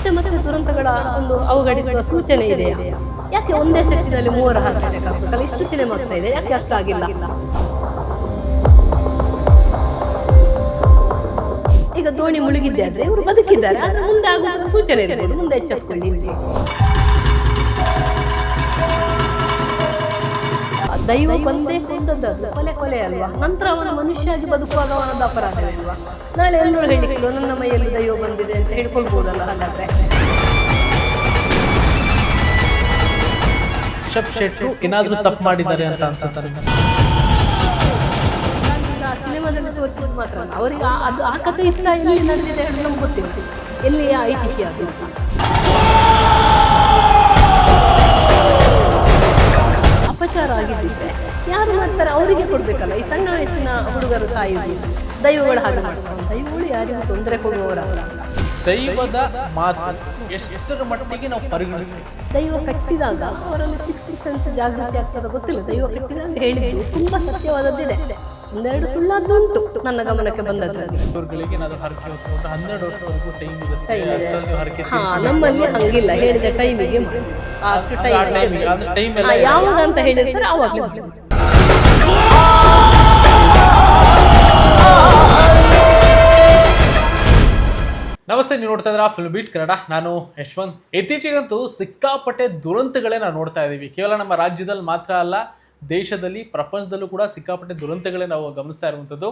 ಮತ್ತೆ ಮತ್ತೆ ದುರಂತಗಳ ಒಂದು ಅವಘಡಿಸುವ ಸೂಚನೆ ಇದೆ ಯಾಕೆ ಒಂದೇ ಸೆಟ್ಟಿನಲ್ಲಿ ಮೂವರ ಹಾರ್ಟ್ ಇಷ್ಟು ಸಿನಿಮಾ ಆಗ್ತಾ ಇದೆ, ಯಾಕೆ ಅಷ್ಟಾಗಿಲ್ಲ? ಈಗ ದೋಣಿ ಮುಳುಗಿದ್ದೆ ಆದ್ರೆ ಇವರು ಬದುಕಿದ್ದಾರೆ, ಆದ್ರೆ ಮುಂದೆ ಆಗುವುದರ ಸೂಚನೆ ಇರಬಹುದು ಮುಂದೆ ಎಚ್ಚೆತ್ಕೊಳ್ಳಿ ದೈವ ಬಂದೇ ಕೊಂದದ್ದು ಕೊಲೆ ಕೊಲೆ ಅಲ್ವಾ? ನಂತರ ಅವನ ಮನುಷ್ಯಾಗಿ ಬದುಕುವಾಗ ಅವನದ್ದು ಅಪರಾಧವೇ ಅಲ್ವಾ ನಾಳೆ ಎಲ್ಲರೂ ಹೇಳಿಕ್ಕಿಲ್ಲ ನನ್ನ ಮೈಯಲ್ಲಿ ದೈವ ಬಂದಿದೆ ಅಂತ ಹೇಳ್ಕೊಳ್ಬೋದಲ್ಲ ಹಾಗಾದ್ರೆ? ರಿಷಬ್ ಶೆಟ್ರು ಏನಾದ್ರೂ ತಪ್ಪು ಮಾಡಿದ್ದಾರೆ ಅಂತ ಅನ್ಸುತ್ತೆ ಆ ಸಿನಿಮಾದಲ್ಲಿ ತೋರಿಸಿದ್ದು ಮಾತ್ರ ಅಲ್ಲ. ಅವರಿಗೆ ಆ- ಅದು ಆ ಕಥೆ ಇತ್ತ ಎಲ್ಲಿ ನಡೆದಿದೆ ಹೇಳಿ ನಮ್ಗೆ ಗೊತ್ತಿಲ್ಲ. ಎಲ್ಲಿಯ ಐತಿಹ್ಯ ಅದು? ಅಪಚಾರ ಆಗಿದ್ದಿದ್ರೆ ಯಾರು ಮಾಡ್ತಾರೆ? ಅವರಿಗೆ ಕೊಡಬೇಕಲ್ಲ. ಈ ಸಣ್ಣ ವಯಸ್ಸಿನ ಹುಡುಗರು ಸಾಯುವುದು. ದೈವಗಳು ಹಾಗೆ ಮಾಡ್ತಾರೆ. ದೈವಗಳು ಯಾರಿಗೂ ತೊಂದರೆ ಕೊಡುವವರಲ್ಲ ದೈವದ ಮಾತು ಎಷ್ಟರ ಮಟ್ಟಿಗೆ ನಾವು ಪರಿಗಣಿಸಬೇಕು? ದೈವ ಕಟ್ಟಿದಾಗ ಅವರಲ್ಲಿ ಸಿಕ್ಸ್ತ್ ಸೆನ್ಸ್ ಜಾಗೃತಿ ಆಗ್ತದ ಗೊತ್ತಿಲ್ಲ. ದೈವ ಕಟ್ಟಿದಾಗ ಹೇಳಿದ್ದು ತುಂಬಾ ಸತ್ಯವಾದದ್ದಿದೆ. ಒಂದೆರಡು ಸುಳ್ಳಾದ್ದುಂಟು ನನ್ನ ಗಮನಕ್ಕೆ ಬಂದದ್ರಲ್ಲಿ. ಹಾ ನಮ್ಮಲ್ಲಿ ಹಂಗಿಲ್ಲ. ಹೇಳಿದ ಟೈಮಿಗೆ ಅಷ್ಟು ಟೈಮ್ ಯಾವಾಗ ಅಂತ ಹೇಳಿರ್ತಾರೆ ಆವಾಗಲೇ. ನಮಸ್ತೆ ನೀವು ನೋಡ್ತಾ ಇದ್ದೀರಾ ಫುಲ್ ಬೀಟ್ ಕನ್ನಡ. ನಾನು ಯಶವಂತ್. ಇತ್ತೀಚೆಗಂತೂ ಸಿಕ್ಕಾಪಟ್ಟೆ ದುರಂತಗಳೇ ನಾವು ನೋಡ್ತಾ ಇದ್ದೀವಿ ಕೇವಲ ನಮ್ಮ ರಾಜ್ಯದಲ್ಲಿ ಮಾತ್ರ ಅಲ್ಲ ದೇಶದಲ್ಲಿ, ಪ್ರಪಂಚದಲ್ಲೂ ಕೂಡ ಸಿಕ್ಕಾಪಟ್ಟೆ ದುರಂತಗಳೇ ನಾವು ಗಮನಿಸ್ತಾ ಇರುವಂಥದ್ದು.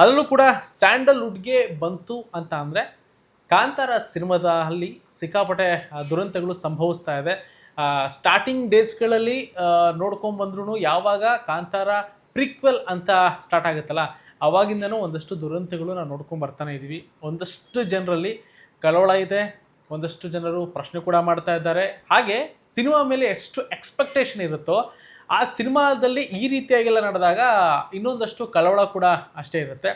ಅದರಲ್ಲೂ ಕೂಡ ಸ್ಯಾಂಡಲ್ವುಡ್ಗೆ ಬಂತು ಅಂತ ಅಂದರೆ, ಕಾಂತಾರ ಸಿನಿಮಾದಲ್ಲಿ ಸಿಕ್ಕಾಪಟ್ಟೆ ದುರಂತಗಳು ಸಂಭವಿಸ್ತಾ ಇದೆ. ಸ್ಟಾರ್ಟಿಂಗ್ ಡೇಸ್ಗಳಲ್ಲಿ ನೋಡ್ಕೊಂಬಂದ್ರೂ ಯಾವಾಗ ಕಾಂತಾರ ಪ್ರಿಕ್ವೆಲ್ ಅಂತ ಸ್ಟಾರ್ಟ್ ಆಗುತ್ತಲ್ಲ, ಅವಾಗಿಂದನೂ ಒಂದಷ್ಟು ದುರಂತಗಳು ನಾವು ನೋಡ್ಕೊಂಡು ಬರ್ತಾನೆ ಇದ್ದೀವಿ ಒಂದಷ್ಟು ಜನರಲ್ಲಿ ಕಳವಳ ಇದೆ, ಒಂದಷ್ಟು ಜನರು ಪ್ರಶ್ನೆ ಕೂಡ ಮಾಡ್ತಾ ಇದ್ದಾರೆ. ಹಾಗೆ, ಸಿನಿಮಾ ಮೇಲೆ ಎಷ್ಟು ಎಕ್ಸ್ಪೆಕ್ಟೇಷನ್ ಇರುತ್ತೋ ಆ ಸಿನಿಮಾದಲ್ಲಿ ಈ ರೀತಿಯಾಗೆಲ್ಲ ನಡೆದಾಗ ಇನ್ನೊಂದಷ್ಟು ಕಳವಳ ಕೂಡ ಅಷ್ಟೇ ಇರುತ್ತೆ.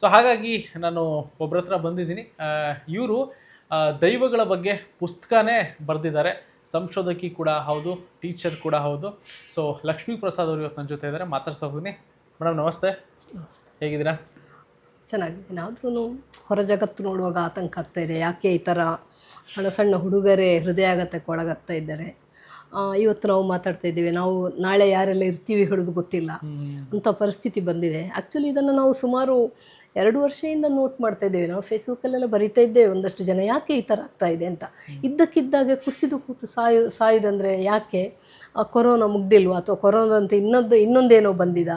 ಸೊ ಹಾಗಾಗಿ ನಾನು ಒಬ್ಬರ ಹತ್ರ ಬಂದಿದ್ದೀನಿ. ಇವರು ದೈವಗಳ ಬಗ್ಗೆ ಪುಸ್ತಕನೇ ಬರೆದಿದ್ದಾರೆ. ಸಂಶೋಧಕಿ ಕೂಡ ಹೌದು ಟೀಚರ್ ಕೂಡ ಹೌದು. ಸೊ ಲಕ್ಷ್ಮೀ ಪ್ರಸಾದ್ ಅವರು ಇವತ್ತು ನನ್ನ ಜೊತೆ ಇದ್ದಾರೆ. ಮಾತಾಡ್ಸೋ ಮೇಡಮ್ ನಮಸ್ತೆ. ಹೇಗಿದ್ದೀರಾ? ಚೆನ್ನಾಗಿದೆ ಆದ್ರೂ ಹೊರ ಜಗತ್ತು ನೋಡುವಾಗ ಆತಂಕ ಆಗ್ತಾ ಇದೆ. ಯಾಕೆ ಈ ಥರ ಸಣ್ಣ ಸಣ್ಣ ಹುಡುಗರೇ ಹೃದಯಾಘಾತಕ್ಕೆ ಒಳಗಾಗ್ತಾ ಇದ್ದಾರೆ? ಇವತ್ತು ನಾವು ಮಾತಾಡ್ತಾ ಇದ್ದೀವಿ. ನಾವು ನಾಳೆ ಯಾರೆಲ್ಲ ಇರ್ತೀವಿ ಹೇಳೋದು ಗೊತ್ತಿಲ್ಲ. ಅಂತ ಪರಿಸ್ಥಿತಿ ಬಂದಿದೆ. ಆ್ಯಕ್ಚುಲಿ ಇದನ್ನು ನಾವು ಸುಮಾರು ಎರಡು ವರ್ಷದಿಂದ ನೋಟ್ ಮಾಡ್ತಾ ಇದ್ದೇವೆ. ನಾವು ಫೇಸ್ಬುಕ್ಕಲ್ಲೆಲ್ಲ ಬರಿತಾ ಇದ್ದೇವೆ. ಒಂದಷ್ಟು ಜನ ಯಾಕೆ ಈ ಥರ ಆಗ್ತಾ ಇದೆ ಅಂತ. ಇದ್ದಕ್ಕಿದ್ದಾಗೆ ಕುಸಿದು ಕೂತು ಸಾಯು ಸಾಯುದಂದರೆ ಯಾಕೆ? ಕೊರೋನಾ ಮುಗ್ದಿಲ್ವಾ? ಅಥವಾ ಕೊರೋನಾದಂತೆ ಇನ್ನೊಂದು ಇನ್ನೊಂದೇನೋ ಬಂದಿದ?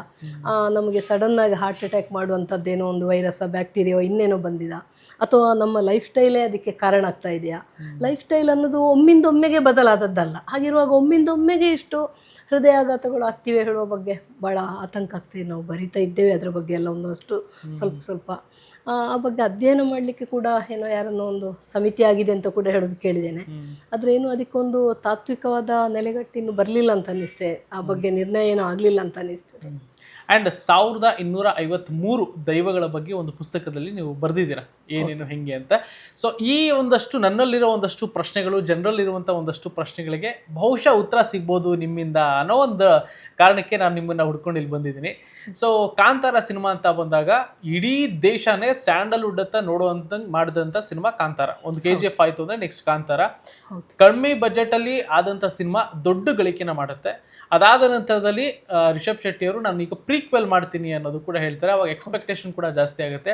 ನಮಗೆ ಸಡನ್ನಾಗಿ ಹಾರ್ಟ್ ಅಟ್ಯಾಕ್ ಮಾಡುವಂಥದ್ದೇನೋ ಒಂದು ವೈರಸ್ ಬ್ಯಾಕ್ಟೀರಿಯೋ ಇನ್ನೇನೋ ಬಂದಿದ? ಅಥವಾ ನಮ್ಮ ಲೈಫ್ ಸ್ಟೈಲೇ ಅದಕ್ಕೆ ಕಾರಣ ಆಗ್ತಾ ಇದೆಯಾ? ಲೈಫ್ ಸ್ಟೈಲ್ ಅನ್ನೋದು ಒಮ್ಮಿಂದೊಮ್ಮೆಗೆ ಬದಲಾದದ್ದಲ್ಲ. ಹಾಗಿರುವಾಗ ಒಮ್ಮಿಂದೊಮ್ಮೆಗೆ ಇಷ್ಟು ಹೃದಯಾಘಾತಗಳು ಆಗ್ತಿವೆ ಹೇಳುವ ಬಗ್ಗೆ ಭಾಳ ಆತಂಕ ಆಗ್ತಿದೆ. ನಾವು ಬರಿತಾ ಇದ್ದೇವೆ ಅದರ ಬಗ್ಗೆ ಎಲ್ಲ ಒಂದಷ್ಟು ಸ್ವಲ್ಪ ಸ್ವಲ್ಪ ಆ ಬಗ್ಗೆ ಅಧ್ಯಯನ ಮಾಡಲಿಕ್ಕೆ ಕೂಡ ಏನೋ ಯಾರನ್ನೋ ಒಂದು ಸಮಿತಿ ಆಗಿದೆ ಅಂತ ಕೂಡ ಹೇಳೋದು ಕೇಳಿದ್ದೇನೆ. ಆದರೆ ಏನು ಅದಕ್ಕೊಂದು ತಾತ್ವಿಕವಾದ ನೆಲೆಗಟ್ಟಿನ್ನು ಬರಲಿಲ್ಲ ಅಂತ ಅನ್ನಿಸ್ತೇ. ಆ ಬಗ್ಗೆ ನಿರ್ಣಯ ಏನೂ ಆಗಲಿಲ್ಲ ಅಂತ ಅನ್ನಿಸ್ತದೆ ಆ್ಯಂಡ್ ಸಾವಿರದ ಇನ್ನೂರ ಐವತ್ತ್ಮೂರು ದೈವಗಳ ಬಗ್ಗೆ ಒಂದು ಪುಸ್ತಕದಲ್ಲಿ ನೀವು ಬರೆದಿದ್ದೀರಾ? ಏನೇನು ಹೆಂಗೆ ಅಂತ. ಸೊ ಈ ಒಂದಷ್ಟು ನನ್ನಲ್ಲಿರೋ ಒಂದಷ್ಟು ಪ್ರಶ್ನೆಗಳು ಜನರಲ್ಲಿರುವಂಥ ಒಂದಷ್ಟು ಪ್ರಶ್ನೆಗಳಿಗೆ ಬಹುಶಃ ಉತ್ತರ ಸಿಗ್ಬೋದು ನಿಮ್ಮಿಂದ ಅನ್ನೋ ಒಂದು ಕಾರಣಕ್ಕೆ ನಾನು ನಿಮ್ಮನ್ನು ಹುಡ್ಕೊಂಡು ಇಲ್ಲಿ ಬಂದಿದ್ದೀನಿ. ಸೊ ಕಾಂತಾರ ಸಿನಿಮಾ ಅಂತ ಬಂದಾಗ ಇಡೀ ದೇಶನೇ ಸ್ಯಾಂಡಲ್ವುಡ್ ಅಂತ ನೋಡುವಂಥ ಮಾಡಿದಂಥ ಸಿನಿಮಾ ಕಾಂತಾರ. ಒಂದು ಕೆ ಜಿ ಎಫ್ ಆಯಿತು ಅಂದರೆ ನೆಕ್ಸ್ಟ್ ಕಾಂತಾರ. ಕಡಿಮೆ ಬಜೆಟಲ್ಲಿ ಆದಂಥ ಸಿನಿಮಾ ದೊಡ್ಡ ಗಳಿಕೆನ ಮಾಡುತ್ತೆ. ಅದಾದ ನಂತರದಲ್ಲಿ ರಿಷಬ್ ಶೆಟ್ಟಿ ಅವರು ನಾನು ಈಗ ಪ್ರೀಕ್ವೆಲ್ ಮಾಡ್ತೀನಿ ಅನ್ನೋದು ಕೂಡ ಹೇಳ್ತಾರೆ. ಅವಾಗ ಎಕ್ಸ್ಪೆಕ್ಟೇಷನ್ ಕೂಡ ಜಾಸ್ತಿ ಆಗುತ್ತೆ.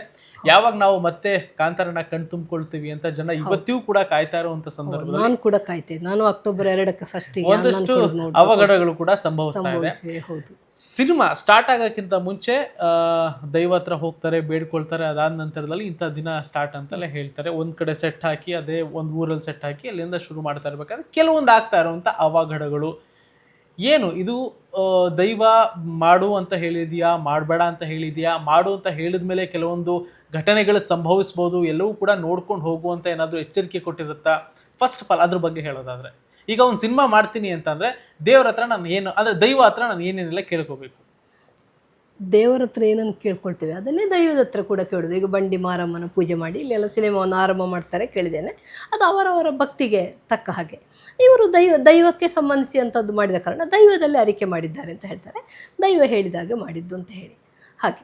ಯಾವಾಗ ನಾವು ಮತ್ತೆ ಕಾಂತಾರನ ಕಣ್ ತುಂಬಿಕೊಳ್ತೀವಿ ಅಂತ ಜನ ಇವತ್ತಿಗೂ ಕೂಡ ಕಾಯ್ತಾ ಇರುವಂತ ಸಂದರ್ಭ ನಾನು ಕೂಡ ಕಾಯ್ತೇನೆ ನಾನು ಅಕ್ಟೋಬರ್ ಎರಡಕ್ಕೆ ಫಸ್ಟ್ ಒಂದಷ್ಟು ಅವಘಡಗಳು ಕೂಡ ಸಂಭವಿಸ್ತಾ ಇದೆ. ಸಿನಿಮಾ ಸ್ಟಾರ್ಟ್ ಆಗೋಕ್ಕಿಂತ ಮುಂಚೆ ದೈವ ಹತ್ರ ಹೋಗ್ತಾರೆ ಬೇಡ್ಕೊಳ್ತಾರೆ ಅದಾದ ನಂತರದಲ್ಲಿ ಇಂಥ ದಿನ ಸ್ಟಾರ್ಟ್ ಅಂತೆಲ್ಲ ಹೇಳ್ತಾರೆ. ಒಂದ್ ಕಡೆ ಸೆಟ್ ಹಾಕಿ ಅದೇ ಒಂದು ಊರಲ್ಲಿ ಸೆಟ್ ಹಾಕಿ ಅಲ್ಲಿಂದ ಶುರು ಮಾಡ್ತಾ ಇರ್ಬೇಕಾದ್ರೆ ಕೆಲವೊಂದು ಆಗ್ತಾ ಇರುವಂಥ ಅವಘಡಗಳು ಏನು? ಇದು ದೈವ ಮಾಡು ಅಂತ ಹೇಳಿದೀಯಾ? ಮಾಡಬೇಡ ಅಂತ ಹೇಳಿದೆಯಾ? ಮಾಡು ಅಂತ ಹೇಳಿದ ಮೇಲೆ ಕೆಲವೊಂದು ಘಟನೆಗಳು ಸಂಭವಿಸ್ಬೋದು, ಎಲ್ಲವೂ ಕೂಡ ನೋಡ್ಕೊಂಡು ಹೋಗುವಂತ ಏನಾದರೂ ಎಚ್ಚರಿಕೆ ಕೊಟ್ಟಿರುತ್ತಾ? ಫಸ್ಟ್ ಆಫ್ ಆಲ್ ಅದ್ರ ಬಗ್ಗೆ ಹೇಳೋದಾದರೆ, ಈಗ ಒಂದು ಸಿನಿಮಾ ಮಾಡ್ತೀನಿ ಅಂತಂದರೆ, ದೇವ್ರ ಹತ್ರ ನಾನು ಏನು, ಅಂದರೆ ದೈವ ಹತ್ರ ನಾನು ಏನೇನೆಲ್ಲ ಕೇಳ್ಕೋಬೇಕು? ದೇವರ ಹತ್ರ ಏನನ್ನು ಕೇಳ್ಕೊಳ್ತೇವೆ? ಅದನ್ನೇ ದೈವದ ಹತ್ರ ಕೂಡ ಕೇಳೋದು. ಈಗ ಬಂಡಿ ಮಾರಮ್ಮನ ಪೂಜೆ ಮಾಡಿ, ಇಲ್ಲೆಲ್ಲ ಸಿನಿಮಾವನ್ನು ಆರಂಭ ಮಾಡ್ತಾರೆ ಕೇಳಿದ್ದೇನೆ. ಅದು ಅವರವರ ಭಕ್ತಿಗೆ ತಕ್ಕ ಹಾಗೆ. ಇವರು ದೈವ, ದೈವಕ್ಕೆ ಸಂಬಂಧಿಸಿದಂಥದ್ದು ಮಾಡಿದ ಕಾರಣ ದೈವದಲ್ಲಿ ಅರಿಕೆ ಮಾಡಿದ್ದಾರೆ ಅಂತ ಹೇಳ್ತಾರೆ. ದೈವ ಹೇಳಿದಾಗೆ ಮಾಡಿದ್ದು ಅಂತ ಹೇಳಿ. ಹಾಗೆ.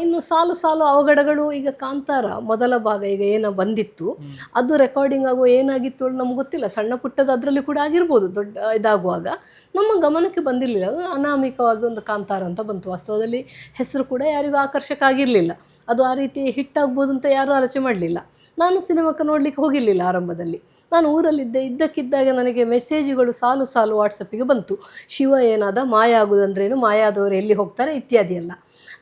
ಇನ್ನು ಸಾಲು ಸಾಲು ಅವಘಡಗಳು, ಈಗ ಕಾಂತಾರ ಮೊದಲ ಭಾಗ ಈಗ ಏನೋ ಬಂದಿತ್ತು. ಅದು ರೆಕಾರ್ಡಿಂಗ್ ಆಗೋ ಏನಾಗಿತ್ತು ನಮ್ಗೆ ಗೊತ್ತಿಲ್ಲ. ಸಣ್ಣ ಪುಟ್ಟದ ಅದರಲ್ಲಿ ಕೂಡ ಆಗಿರ್ಬೋದು, ದೊಡ್ಡ ಇದಾಗುವಾಗ. ನಮ್ಮ ಗಮನಕ್ಕೆ ಬಂದಿರಲಿಲ್ಲ. ಅನಾಮಿಕವಾಗಿ ಒಂದು ಕಾಂತಾರ ಅಂತ ಬಂತು. ವಾಸ್ತವದಲ್ಲಿ ಹೆಸರು ಕೂಡ ಯಾರಿಗೂ ಆಕರ್ಷಕ ಆಗಿರಲಿಲ್ಲ. ಅದು ಆ ರೀತಿ ಹಿಟ್ ಆಗ್ಬೋದು ಅಂತ ಯಾರೂ ಆಲೋಚನೆ ಮಾಡಲಿಲ್ಲ. ನಾನು ಸಿನಿಮಾಕ್ಕೆ ನೋಡಲಿಕ್ಕೆ ಹೋಗಿರಲಿಲ್ಲ ಆರಂಭದಲ್ಲಿ. ನಾನು ಊರಲ್ಲಿದ್ದೆ, ಇದ್ದಕ್ಕಿದ್ದಾಗ ನನಗೆ ಮೆಸೇಜ್ಗಳು ಸಾಲು ಸಾಲು ವಾಟ್ಸಪ್ಪಿಗೆ ಬಂತು. ಶಿವ ಏನಾದ, ಮಾಯ ಆಗುದಂದ್ರೇನು ಮಾಯ ಆದವರು ಎಲ್ಲಿ ಹೋಗ್ತಾರೆ ಇತ್ಯಾದಿ ಎಲ್ಲ.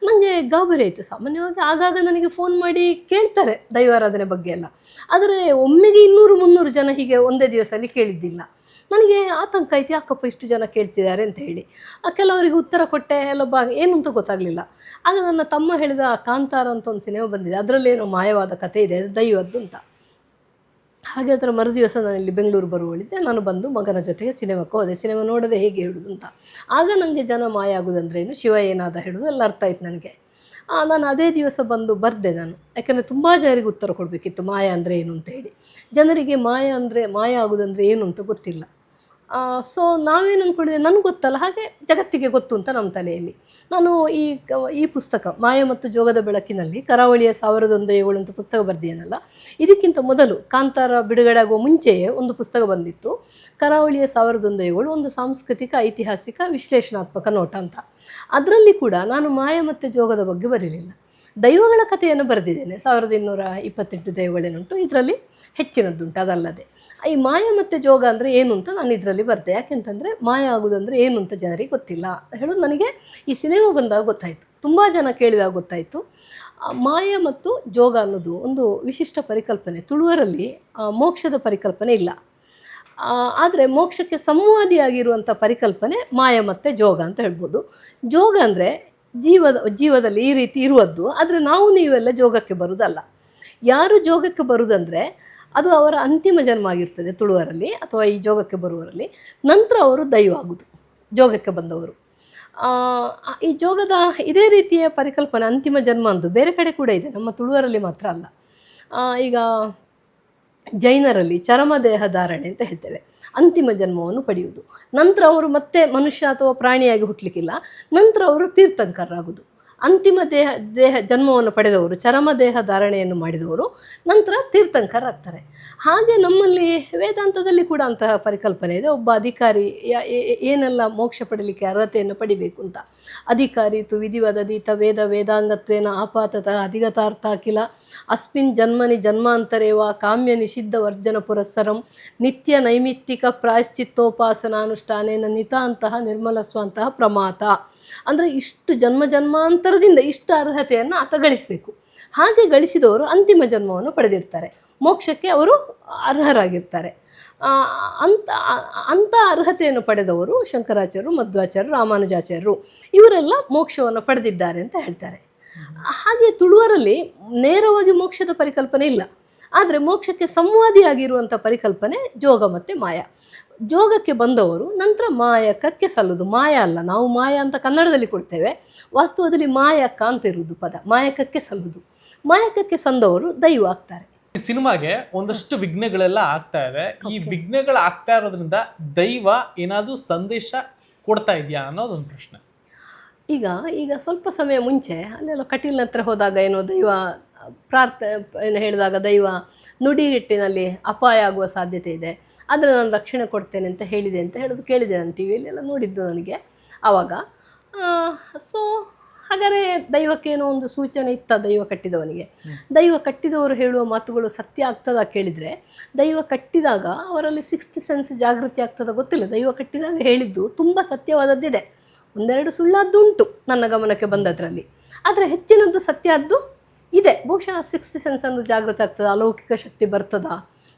ನನಗೆ ಗಾಬರಿ ಆಯಿತು. ಸಾಮಾನ್ಯವಾಗಿ ಆಗಾಗ ನನಗೆ ಫೋನ್ ಮಾಡಿ ಕೇಳ್ತಾರೆ ದೈವಾರಾಧನೆ ಬಗ್ಗೆ ಎಲ್ಲ. ಆದರೆ ಒಮ್ಮೆಗೆ ಇನ್ನೂರು ಮುನ್ನೂರು ಜನ ಹೀಗೆ ಒಂದೇ ದಿವಸದಲ್ಲಿ ಕೇಳಿದ್ದಿಲ್ಲ. ನನಗೆ ಆತಂಕ ಆಯ್ತು, ಯಾಕಪ್ಪ ಇಷ್ಟು ಜನ ಕೇಳ್ತಿದ್ದಾರೆ ಅಂತ ಹೇಳಿ. ಆ ಕೆಲವರಿಗೆ ಉತ್ತರ ಕೊಟ್ಟೆ, ಎಲ್ಲೊಬ್ಬ ಏನು ಅಂತ ಗೊತ್ತಾಗಲಿಲ್ಲ. ಆಗ ನನ್ನ ತಮ್ಮ ಹೇಳಿದ, ಕಾಂತಾರ ಅಂತ ಒಂದು ಸಿನಿಮಾ ಬಂದಿದೆ. ಅದರಲ್ಲೇನೋ ಮಾಯವಾದ ಕಥೆ ಇದೆ, ದೈವದ್ದು ಅಂತ. ಹಾಗೆ ಅದರ ಮರುದಿವಸ ನಾನು ಇಲ್ಲಿ ಬೆಂಗಳೂರು ಬರುವಳಿದ್ದೆ. ನಾನು ಬಂದು ಮಗನ ಜೊತೆಗೆ ಸಿನಿಮಾಕ್ಕೆ ಹೋದೆ. ಸಿನಿಮಾ ನೋಡದೆ ಹೇಗೆ ಹೇಳುವುದು ಅಂತ. ಆಗ ನನಗೆ ಜನ ಮಾಯ ಆಗುದಂದ್ರೇನು ಶಿವ ಏನಾದ ಹೇಳೋದು? ಎಲ್ಲ ಅರ್ಥ ಆಯ್ತು ನನಗೆ. ನಾನು ಅದೇ ದಿವಸ ಬಂದು ಬರೆದೆ ನಾನು. ಯಾಕಂದರೆ ತುಂಬ ಜನರಿಗೆ ಉತ್ತರ ಕೊಡಬೇಕಿತ್ತು. ಮಾಯ ಅಂದರೆ ಏನು ಅಂತ ಹೇಳಿ. ಜನರಿಗೆ ಮಾಯ ಅಂದರೆ, ಮಾಯ ಆಗುದಂದರೆ ಏನು ಅಂತ ಗೊತ್ತಿಲ್ಲ. ಸೊ ನಾವೇನು ಅಂದ್ಕೊಂಡಿದ್ದೆ ನನಗೆ ಗೊತ್ತಲ್ಲ, ಹಾಗೆ ಜಗತ್ತಿಗೆ ಗೊತ್ತು ಅಂತ ನಮ್ಮ ತಲೆಯಲ್ಲಿ. ನಾನು ಈ ಈ ಪುಸ್ತಕ, ಮಾಯ ಮತ್ತು ಜೋಗದ ಬೆಳಕಿನಲ್ಲಿ ಕರಾವಳಿಯ ಸಾವಿರದೊಂದು ಏಳು ಅಂತ ಪುಸ್ತಕ ಬರೆದಿಯನಲ್ಲ, ಇದಕ್ಕಿಂತ ಮೊದಲು ಕಾಂತಾರ ಬಿಡುಗಡೆ ಆಗುವ ಮುಂಚೆಯೇ ಒಂದು ಪುಸ್ತಕ ಬಂದಿತ್ತು. ಕರಾವಳಿಯ ಸಾವಿರದೊಂದು ಏಳು ಒಂದು ಸಾಂಸ್ಕೃತಿಕ, ಐತಿಹಾಸಿಕ, ವಿಶ್ಲೇಷಣಾತ್ಮಕ ನೋಟ ಅಂತ. ಅದರಲ್ಲಿ ಕೂಡ ನಾನು ಮಾಯ ಮತ್ತು ಜೋಗದ ಬಗ್ಗೆ ಬರಲಿಲ್ಲ. ದೈವಗಳ ಕಥೆಯನ್ನು ಬರೆದಿದ್ದೇನೆ. ಸಾವಿರದ ಇನ್ನೂರ ಇಪ್ಪತ್ತೆಂಟು ದೈವಗಳೇನುಂಟು ಇದರಲ್ಲಿ ಹೆಚ್ಚಿನದ್ದುಂಟು, ಅದಲ್ಲದೆ. ಈ ಮಾಯ ಮತ್ತು ಜೋಗ ಅಂದರೆ ಏನು ಅಂತ ನಾನು ಇದರಲ್ಲಿ ಬರೆದೆ. ಯಾಕೆಂತಂದರೆ ಮಾಯ ಆಗುದಂದರೆ ಏನು ಅಂತ ಜನರಿಗೆ ಗೊತ್ತಿಲ್ಲ. ಹೇಳೋದು ನನಗೆ ಈ ಸಿನಿಮಾ ಬಂದಾಗ ಗೊತ್ತಾಯಿತು. ತುಂಬ ಜನ ಕೇಳಿದಾಗ ಗೊತ್ತಾಯಿತು. ಮಾಯ ಮತ್ತು ಜೋಗ ಅನ್ನೋದು ಒಂದು ವಿಶಿಷ್ಟ ಪರಿಕಲ್ಪನೆ. ತುಳುವರಲ್ಲಿ ಮೋಕ್ಷದ ಪರಿಕಲ್ಪನೆ ಇಲ್ಲ. ಆದರೆ ಮೋಕ್ಷಕ್ಕೆ ಸಂವಾದಿಯಾಗಿರುವಂಥ ಪರಿಕಲ್ಪನೆ ಮಾಯ ಮತ್ತು ಜೋಗ ಅಂತ ಹೇಳ್ಬೋದು. ಜೋಗ ಅಂದರೆ ಜೀವದ ಜೀವದಲ್ಲಿ ಈ ರೀತಿ ಇರುವದ್ದು. ಆದರೆ ನಾವು ನೀವೆಲ್ಲ ಜೋಗಕ್ಕೆ ಬರುವುದಲ್ಲ ಯಾರು ಜೋಗಕ್ಕೆ ಬರುವುದಂದರೆ ಅದು ಅವರ ಅಂತಿಮ ಜನ್ಮ ಆಗಿರ್ತದೆ ತುಳುವರಲ್ಲಿ ಅಥವಾ ಈ ಜೋಗಕ್ಕೆ ಬರುವರಲ್ಲಿ. ನಂತರ ಅವರು ದೈವ ಆಗುವುದು ಜೋಗಕ್ಕೆ ಬಂದವರು. ಈ ಜೋಗದ ಇದೇ ರೀತಿಯ ಪರಿಕಲ್ಪನೆ ಅಂತಿಮ ಜನ್ಮ ಅಂದು ಬೇರೆ ಕಡೆ ಕೂಡ ಇದೆ, ನಮ್ಮ ತುಳುವರಲ್ಲಿ ಮಾತ್ರ ಅಲ್ಲ. ಈಗ ಜೈನರಲ್ಲಿ ಚರಮ ದೇಹ ಧಾರಣೆ ಅಂತ ಹೇಳ್ತೇವೆ, ಅಂತಿಮ ಜನ್ಮವನ್ನು ಪಡೆಯುವುದು. ನಂತರ ಅವರು ಮತ್ತೆ ಮನುಷ್ಯ ಅಥವಾ ಪ್ರಾಣಿಯಾಗಿ ಹುಟ್ಟಲಿಕ್ಕಿಲ್ಲ ನಂತರ ಅವರು ತೀರ್ಥಂಕರರಾಗುವುದು ಅಂತಿಮ ದೇಹ ದೇಹ ಜನ್ಮವನ್ನು ಪಡೆದವರು, ಚರಮ ದೇಹ ಧಾರಣೆಯನ್ನು ಮಾಡಿದವರು, ನಂತರ ತೀರ್ಥಂಕರಾಗ್ತಾರೆ. ಹಾಗೆ ನಮ್ಮಲ್ಲಿ ವೇದಾಂತದಲ್ಲಿ ಕೂಡ ಅಂತಹ ಪರಿಕಲ್ಪನೆ ಇದೆ. ಒಬ್ಬ ಅಧಿಕಾರಿ ಏನೆಲ್ಲ ಮೋಕ್ಷ ಪಡಲಿಕ್ಕೆ ಅರ್ಹತೆಯನ್ನು ಪಡಿಬೇಕು ಅಂತ. ಅಧಿಕಾರಿ, ತು ವಿಧಿವದಧೀತ ವೇದ, ವೇದಾಂಗತ್ವೇನ ಆಪಾತತಃ ಅಧಿಗತಾರ್ಥ ಅಖಿಲ ಅಸ್ಮಿನ್ ಜನ್ಮನಿ ಜನ್ಮಾಂತರೇವ, ಕಾಮ್ಯ ನಿಷಿದ್ಧ ವರ್ಜನ ಪುರಸ್ಸರಂ, ನಿತ್ಯ ನೈಮಿತ್ತಿಕ ಪ್ರಾಯಶ್ಚಿತ್ತೋಪಾಸನಾನುಷ್ಠಾನೇನ ನಿತಾಂತಹ ನಿರ್ಮಲಸ್ವಂತಹ ಪ್ರಮಾತ. ಅಂದರೆ ಇಷ್ಟು ಜನ್ಮ ಜನ್ಮಾಂತರದಿಂದ ಇಷ್ಟು ಅರ್ಹತೆಯನ್ನು ಆತ ಗಳಿಸಬೇಕು ಹಾಗೆ ಗಳಿಸಿದವರು ಅಂತಿಮ ಜನ್ಮವನ್ನು ಪಡೆದಿರ್ತಾರೆ. ಮೋಕ್ಷಕ್ಕೆ ಅವರು ಅರ್ಹರಾಗಿರ್ತಾರೆ. ಅಂತ ಅಂಥ ಅರ್ಹತೆಯನ್ನು ಪಡೆದವರು ಶಂಕರಾಚಾರ್ಯರು, ಮಧ್ವಾಚಾರ್ಯರು, ರಾಮಾನುಜಾಚಾರ್ಯರು. ಇವರೆಲ್ಲ ಮೋಕ್ಷವನ್ನು ಪಡೆದಿದ್ದಾರೆ ಅಂತ ಹೇಳ್ತಾರೆ. ಹಾಗೆ ತುಳುವರಲ್ಲಿ ನೇರವಾಗಿ ಮೋಕ್ಷದ ಪರಿಕಲ್ಪನೆ ಇಲ್ಲ. ಆದರೆ ಮೋಕ್ಷಕ್ಕೆ ಸಂವಾದಿಯಾಗಿರುವಂಥ ಪರಿಕಲ್ಪನೆ ಜೋಗ ಮತ್ತು ಮಾಯ. ಜೋಗಕ್ಕೆ ಬಂದವರು ನಂತರ ಮಾಯಕಕ್ಕೆ ಸಲ್ಲುದು. ಮಾಯ ಅಲ್ಲ ನಾವು ಮಾಯ ಅಂತ ಕನ್ನಡದಲ್ಲಿ ಕೊಡ್ತೇವೆ. ವಾಸ್ತವದಲ್ಲಿ ಮಾಯಕ ಅಂತ ಇರುವುದು ಪದ. ಮಾಯಕಕ್ಕೆ ಸಲ್ಲುದು. ಮಾಯಕಕ್ಕೆ ಸಂದವರು ದೈವ ಆಗ್ತಾರೆ. ಈ ಸಿನಿಮಾಗೆ ಒಂದಷ್ಟು ವಿಘ್ನಗಳೆಲ್ಲ ಆಗ್ತಾ ಇದೆ. ಈ ವಿಘ್ನಗಳು ಆಗ್ತಾ ಇರೋದ್ರಿಂದ ದೈವ ಏನಾದರೂ ಸಂದೇಶ ಕೊಡ್ತಾ ಇದೆಯಾ ಅನ್ನೋದೊಂದು ಪ್ರಶ್ನೆ. ಈಗ ಈಗ ಸ್ವಲ್ಪ ಸಮಯ ಮುಂಚೆ ಅಲ್ಲೆಲ್ಲ ಕಟೀಲ್ನ ಹತ್ರ ಹೋದಾಗ ಏನೋ ದೈವ ಪ್ರಾರ್ಥ ಏನು ಹೇಳಿದಾಗ ದೈವ, ನುಡಿ ಹಿಟ್ಟಿನಲ್ಲಿ ಅಪಾಯ ಆಗುವ ಸಾಧ್ಯತೆ ಇದೆ. ಆದರೆ ನಾನು ರಕ್ಷಣೆ ಕೊಡ್ತೇನೆ ಅಂತ ಹೇಳಿದೆ ಅಂತ ಹೇಳೋದು ಕೇಳಿದೆ ನಾನು ಟಿ ವಿಯಲ್ಲೆಲ್ಲ ನೋಡಿದ್ದು ನನಗೆ ಆವಾಗ ಸೊ ಹಾಗಾದರೆ ದೈವಕ್ಕೇನೋ ಒಂದು ಸೂಚನೆ ಇತ್ತ ದೈವ ಕಟ್ಟಿದವನಿಗೆ. ದೈವ ಕಟ್ಟಿದವರು ಹೇಳುವ ಮಾತುಗಳು ಸತ್ಯ ಆಗ್ತದ ಕೇಳಿದರೆ, ದೈವ ಕಟ್ಟಿದಾಗ ಅವರಲ್ಲಿ ಸಿಕ್ಸ್ತ್ ಸೆನ್ಸ್ ಜಾಗೃತಿ ಆಗ್ತದ ಗೊತ್ತಿಲ್ಲ. ದೈವ ಕಟ್ಟಿದಾಗ ಹೇಳಿದ್ದು ತುಂಬ ಸತ್ಯವಾದದ್ದಿದೆ. ಒಂದೆರಡು ಸುಳ್ಳಾದ್ದು ಉಂಟು ನನ್ನ ಗಮನಕ್ಕೆ ಬಂದದರಲ್ಲಿ. ಆದರೆ ಹೆಚ್ಚಿನದ್ದು ಸತ್ಯದ್ದು ಇದೆ. ಬಹುಶಃ ಸಿಕ್ಸ್ತ್ ಸೆನ್ಸ್ ಅಂದು ಜಾಗೃತ ಆಗ್ತದೆ? ಅಲೌಕಿಕ ಶಕ್ತಿ ಬರ್ತದಾ?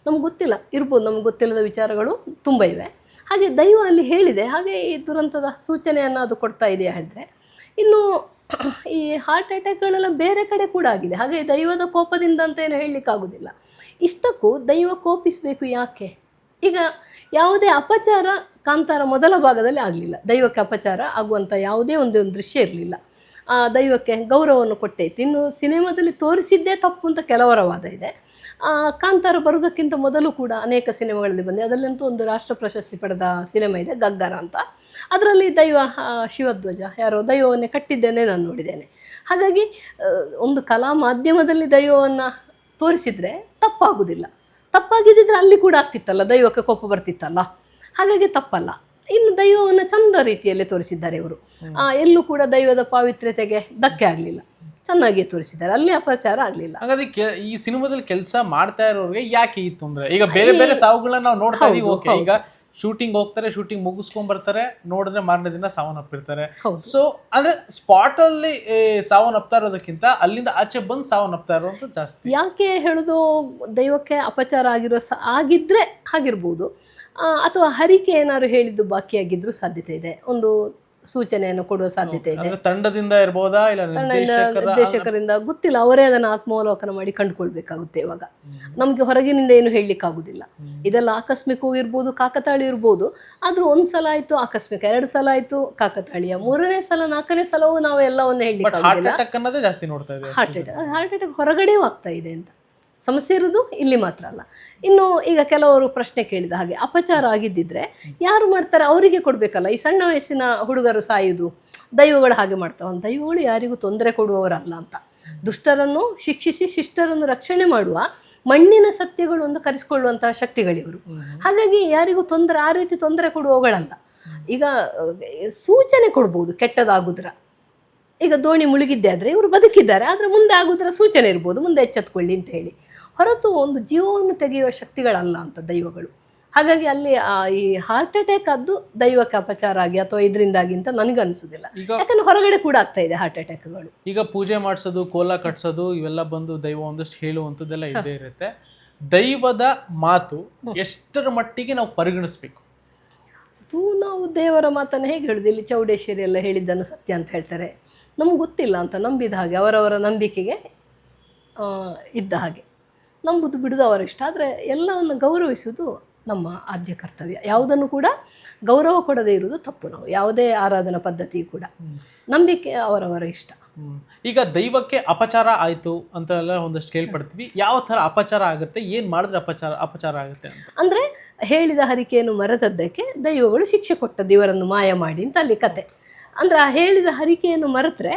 ನಮ್ಗೆ ಗೊತ್ತಿಲ್ಲ. ಇರ್ಬೋದು ನಮ್ಗೆ ಗೊತ್ತಿಲ್ಲದ ವಿಚಾರಗಳು ತುಂಬ ಇವೆ. ಹಾಗೆ ದೈವ ಅಲ್ಲಿ ಹೇಳಿದೆ. ಹಾಗೆ ಈ ದುರಂತದ ಸೂಚನೆಯನ್ನು ಅದು ಕೊಡ್ತಾ ಇದೆಯಾ ಹೇಳಿದ್ರೆ, ಇನ್ನು ಈ ಹಾರ್ಟ್ ಅಟ್ಯಾಕ್ಗಳೆಲ್ಲ ಬೇರೆ ಕಡೆ ಕೂಡ ಆಗಿದೆ. ಹಾಗೆ ದೈವದ ಕೋಪದಿಂದ ಅಂತ ಏನು ಹೇಳಲಿಕ್ಕಾಗೋದಿಲ್ಲ ಇಷ್ಟಕ್ಕೂ ದೈವ ಕೋಪಿಸಬೇಕು ಯಾಕೆ? ಈಗ ಯಾವುದೇ ಅಪಚಾರ ಕಾಂತಾರ ಮೊದಲ ಭಾಗದಲ್ಲಿ ಆಗಲಿಲ್ಲ. ದೈವಕ್ಕೆ ಅಪಚಾರ ಆಗುವಂಥ ಯಾವುದೇ ಒಂದು ಒಂದು ದೃಶ್ಯ ಇರಲಿಲ್ಲ. ಆ, ದೈವಕ್ಕೆ ಗೌರವವನ್ನು ಕೊಟ್ಟೈತಿ. ಇನ್ನು ಸಿನಿಮಾದಲ್ಲಿ ತೋರಿಸಿದ್ದೇ ತಪ್ಪು ಅಂತ ಕೆಲವರ ವಾದ ಇದೆ. ಕಾಂತಾರ ಬರೋದಕ್ಕಿಂತ ಮೊದಲು ಕೂಡ ಅನೇಕ ಸಿನಿಮಾಗಳಲ್ಲಿ ಬಂದಿದೆ. ಅದರಲ್ಲಂತೂ ಒಂದು ರಾಷ್ಟ್ರ ಪ್ರಶಸ್ತಿ ಪಡೆದ ಸಿನಿಮಾ ಇದೆ, ಗಗ್ಗರ ಅಂತ. ಅದರಲ್ಲಿ ದೈವ ಶಿವಧ್ವಜ, ಯಾರೋ ದೈವವನ್ನೇ ಕಟ್ಟಿದ್ದೇನೆ, ನಾನು ನೋಡಿದ್ದೇನೆ. ಹಾಗಾಗಿ ಒಂದು ಕಲಾ ಮಾಧ್ಯಮದಲ್ಲಿ ದೈವವನ್ನು ತೋರಿಸಿದರೆ ತಪ್ಪಾಗುವುದಿಲ್ಲ ತಪ್ಪಾಗಿದ್ದಿದ್ರೆ ಅಲ್ಲಿ ಕೂಡ ಆಗ್ತಿತ್ತಲ್ಲ, ದೈವಕ್ಕೆ ಕೋಪ ಬರ್ತಿತ್ತಲ್ಲ. ಹಾಗಾಗಿ ತಪ್ಪಲ್ಲ. ಇನ್ನು ದೈವವನ್ನು ಚಂದ ರೀತಿಯಲ್ಲಿ ತೋರಿಸಿದ್ದಾರೆ ಇವರು. ಆ, ಎಲ್ಲೂ ಕೂಡ ದೈವದ ಪಾವಿತ್ರ್ಯತೆಗೆ ಧಕ್ಕೆ ಆಗಲಿಲ್ಲ. ಚೆನ್ನಾಗಿ ತೋರಿಸಿದ್ದಾರೆ. ಅಲ್ಲಿ ಅಪಚಾರ ಆಗಲಿಲ್ಲ. ಹಾಗಾದ್ರೆ ಈ ಸಿನಿಮಾದಲ್ಲಿ ಕೆಲಸ ಮಾಡ್ತಾ ಇರೋರಿಗೆ ಯಾಕೆ ಈ ತೊಂದರೆ? ಈಗ ಬೇರೆ ಬೇರೆ ಸಾವುಗಳನ್ನ ನಾವು ನೋಡ್ತಾ ಇದೀವಿ. ಓಕೆ ಈಗ ಶೂಟಿಂಗ್ ಹೋಗ್ತಾರೆ ಶೂಟಿಂಗ್ ಮುಗಿಸ್ಕೊಂಡ್ ಬರ್ತಾರೆ ನೋಡಿದ್ರೆ ಮಾರನೇ ದಿನ ಸಾವನ್ನಪ್ಪಿರ್ತಾರೆ. ಸೊ ಅಂದ್ರೆ ಸ್ಪಾಟ್ ಅಲ್ಲಿ ಸಾವನ್ನಪ್ತಾ ಇರೋದಕ್ಕಿಂತ ಅಲ್ಲಿಂದ ಆಚೆ ಬಂದು ಸಾವನ್ನಪ್ತಾ ಇರೋದು ಜಾಸ್ತಿ. ಯಾಕೆ ಹೇಳುದು ದೈವಕ್ಕೆ ಅಪಚಾರ ಆಗಿರೋ ಆಗಿದ್ರೆ ಆಗಿರ್ಬೋದು ಅಥವಾ ಹರಿಕೆ ಏನಾದ್ರು ಹೇಳಿದ್ದು ಬಾಕಿಯಾಗಿದ್ರೂ ಸಾಧ್ಯತೆ ಇದೆ? ಒಂದು ಸೂಚನೆಯನ್ನು ಕೊಡುವ ಸಾಧ್ಯತೆ ಇದೆ. ತಂಡದಿಂದ ಇಲ್ಲ ತಂಡದಿಂದ ನಿರ್ದೇಶಕರಿಂದ ಗೊತ್ತಿಲ್ಲ. ಅವರೇ ಅದನ್ನು ಆತ್ಮಾವಲೋಕನ ಮಾಡಿ ಕಂಡುಕೊಳ್ಬೇಕಾಗುತ್ತೆ ಇವಾಗ. ನಮಗೆ ಹೊರಗಿನಿಂದ ಏನು ಹೇಳಲಿಕ್ಕಾಗುದಿಲ್ಲ. ಇದೆಲ್ಲ ಆಕಸ್ಮಿಕವೂ ಇರ್ಬೋದು ಕಾಕತಾಳಿ ಇರ್ಬೋದು. ಆದ್ರೂ ಒಂದು ಸಲ ಆಯ್ತು ಆಕಸ್ಮಿಕ. ಎರಡು ಸಲ ಆಯ್ತು ಕಾಕತಾಳಿಯ. ಮೂರನೇ ಸಲ ನಾಲ್ಕನೇ ಸಲವೂ ನಾವು ಎಲ್ಲವನ್ನು ಹೇಳಿ ಹಾರ್ಟ್ ಅಟ್ಯಾಕ್ ಹಾರ್ಟ್ ಅಟ್ಯಾಕ್ ಹೊರಗಡೆ ಅಟ್ಯಾಕ್ ಹೊರಗಡೆಯೂ ಆಗ್ತಾ ಇದೆ ಅಂತ. ಸಮಸ್ಯೆ ಇರೋದು ಇಲ್ಲಿ ಮಾತ್ರ ಅಲ್ಲ. ಇನ್ನು ಈಗ ಕೆಲವರು ಪ್ರಶ್ನೆ ಕೇಳಿದ ಹಾಗೆ ಅಪಚಾರ ಆಗಿದ್ದಿದ್ರೆ ಯಾರು ಮಾಡ್ತಾರೆ? ಅವರಿಗೆ ಕೊಡಬೇಕಲ್ಲ. ಈ ಸಣ್ಣ ವಯಸ್ಸಿನ ಹುಡುಗರು ಸಾಯುವುದು ದೈವಗಳು ಹಾಗೆ ಮಾಡ್ತಾವ. ದೈವಗಳು ಯಾರಿಗೂ ತೊಂದರೆ ಕೊಡುವವರಲ್ಲ ಅಂತ. ದುಷ್ಟರನ್ನು ಶಿಕ್ಷಿಸಿ ಶಿಷ್ಟರನ್ನು ರಕ್ಷಣೆ ಮಾಡುವ ಮಣ್ಣಿನ ಸತ್ಯಗಳು ಒಂದು ಕರೆಸಿಕೊಳ್ಳುವಂತಹ ಶಕ್ತಿಗಳಿವರು ಹಾಗಾಗಿ ಯಾರಿಗೂ ತೊಂದರೆ ಆ ರೀತಿ ತೊಂದರೆ ಕೊಡುವವುಗಳಲ್ಲ ಈಗ ಸೂಚನೆ ಕೊಡ್ಬೋದು ಕೆಟ್ಟದಾಗುದ್ರ. ಈಗ ದೋಣಿ ಮುಳುಗಿದ್ದೆ ಆದರೆ ಇವರು ಬದುಕಿದ್ದಾರೆ. ಆದರೆ ಮುಂದೆ ಆಗುದ್ರ ಸೂಚನೆ ಇರ್ಬೋದು. ಮುಂದೆ ಎಚ್ಚೆತ್ಕೊಳ್ಳಿ ಅಂತ ಹೇಳಿ. ಹೊರತು ಒಂದು ಜೀವವನ್ನು ತೆಗೆಯುವ ಶಕ್ತಿಗಳಲ್ಲ ಅಂತ ದೈವಗಳು. ಹಾಗಾಗಿ ಅಲ್ಲಿ ಈ ಹಾರ್ಟ್ ಅಟ್ಯಾಕ್ ಅದು ದೈವಕ್ಕೆ ಅಪಚಾರ ಆಗಿ ಅಥವಾ ಇದರಿಂದಾಗಿ ಅಂತ ನನಗೆ ಅನಿಸೋದಿಲ್ಲ. ಯಾಕಂದ್ರೆ ಹೊರಗಡೆ ಕೂಡ ಆಗ್ತಾ ಇದೆ ಹಾರ್ಟ್ ಅಟ್ಯಾಕ್ಗಳು ಈಗ ಪೂಜೆ ಮಾಡಿಸೋದು ಕೋಲ ಕಟ್ಸೋದು ಇವೆಲ್ಲ ಬಂದು ದೈವ ಒಂದಷ್ಟು ಹೇಳುವಂಥದ್ದೆಲ್ಲ ಇದ್ದೇ ಇರುತ್ತೆ. ದೈವದ ಮಾತು ಎಷ್ಟರ ಮಟ್ಟಿಗೆ ನಾವು ಪರಿಗಣಿಸ್ಬೇಕು? ಅದು ನಾವು ದೇವರ ಮಾತನ್ನು ಹೇಗೆ ಹೇಳುದು? ಇಲ್ಲಿ ಚೌಡೇಶ್ವರಿ ಎಲ್ಲ ಹೇಳಿದ್ದನ್ನು ಸತ್ಯ ಅಂತ ಹೇಳ್ತಾರೆ. ನಮ್ಗೆ ಗೊತ್ತಿಲ್ಲ ಅಂತ ನಂಬಿದ ಹಾಗೆ ಅವರವರ ನಂಬಿಕೆಗೆ ಆ, ಇದ್ದ ಹಾಗೆ. ನಂಬುದು ಬಿಡುದು ಅವರ ಇಷ್ಟ. ಆದರೆ ಎಲ್ಲವನ್ನು ಗೌರವಿಸುವುದು ನಮ್ಮ ಆದ್ಯ ಕರ್ತವ್ಯ. ಯಾವುದನ್ನು ಕೂಡ ಗೌರವ ಕೊಡದೇ ಇರುವುದು ತಪ್ಪು ನಾವು. ಯಾವುದೇ ಆರಾಧನಾ ಪದ್ಧತಿ ಕೂಡ. ನಂಬಿಕೆ ಅವರವರ ಇಷ್ಟ. ಈಗ ದೈವಕ್ಕೆ ಅಪಚಾರ ಆಯಿತು ಅಂತ ಎಲ್ಲ ಒಂದಷ್ಟು ಕೇಳ್ಪಡ್ತೀವಿ. ಯಾವ ಥರ ಅಪಚಾರ ಆಗುತ್ತೆ? ಏನು ಮಾಡಿದ್ರೆ ಅಪಚಾರ ಅಪಚಾರ ಆಗುತ್ತೆ ಅಂದರೆ ಹೇಳಿದ ಹರಿಕೆಯನ್ನು ಮರೆತದ್ದಕ್ಕೆ ದೈವಗಳು ಶಿಕ್ಷೆ ಕೊಟ್ಟದ್ದು ಇವರನ್ನು ಮಾಯ ಮಾಡಿ ಅಂತ ಅಲ್ಲಿ ಕತೆ. ಅಂದರೆ ಆ ಹೇಳಿದ ಹರಿಕೆಯನ್ನು ಮರೆತರೆ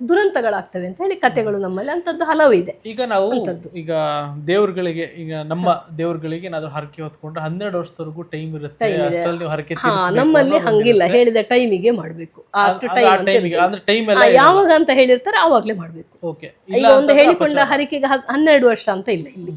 ದುರಂತಗಳಾಗ್ತವೆ ಅಂತ ಹೇಳಿ ಕಥೆಗಳು ನಮ್ಮಲ್ಲಿ ಅಂಥದ್ದು ಹಲವು ಇದೆ. ಈಗ ನಾವು. ಈಗ ದೇವ್ರುಗಳಿಗೆ ಈಗ ನಮ್ಮ ದೇವ್ರಗಳಿಗೆ ಏನಾದ್ರು ಹರಕೆ ಹೊತ್ಕೊಂಡ್ರೆ ಹನ್ನೆರಡು ವರ್ಷದವರೆಗೂ ಟೈಮ್ ಇರುತ್ತೆ. ಅಷ್ಟರಲ್ಲಿ ನೀವು ಹರಕೆ ಹಾ ನಮ್ಮಲ್ಲಿ ಹಂಗಿಲ್ಲ. ಹೇಳಿದ ಟೈಮಿಗೆ ಮಾಡ್ಬೇಕು. ಅಷ್ಟು ಟೈಮ್ ಯಾವಾಗ ಅಂತ ಹೇಳಿರ್ತಾರೆ ಆವಾಗಲೇ ಮಾಡ್ಬೇಕು. ಓಕೆ ಈಗ ಒಂದು ಹೇಳಿಕೊಂಡ ಹರಕೆಗೆ ಹನ್ನೆರಡು ವರ್ಷ ಅಂತ ಇಲ್ಲ ಇಲ್ಲಿ.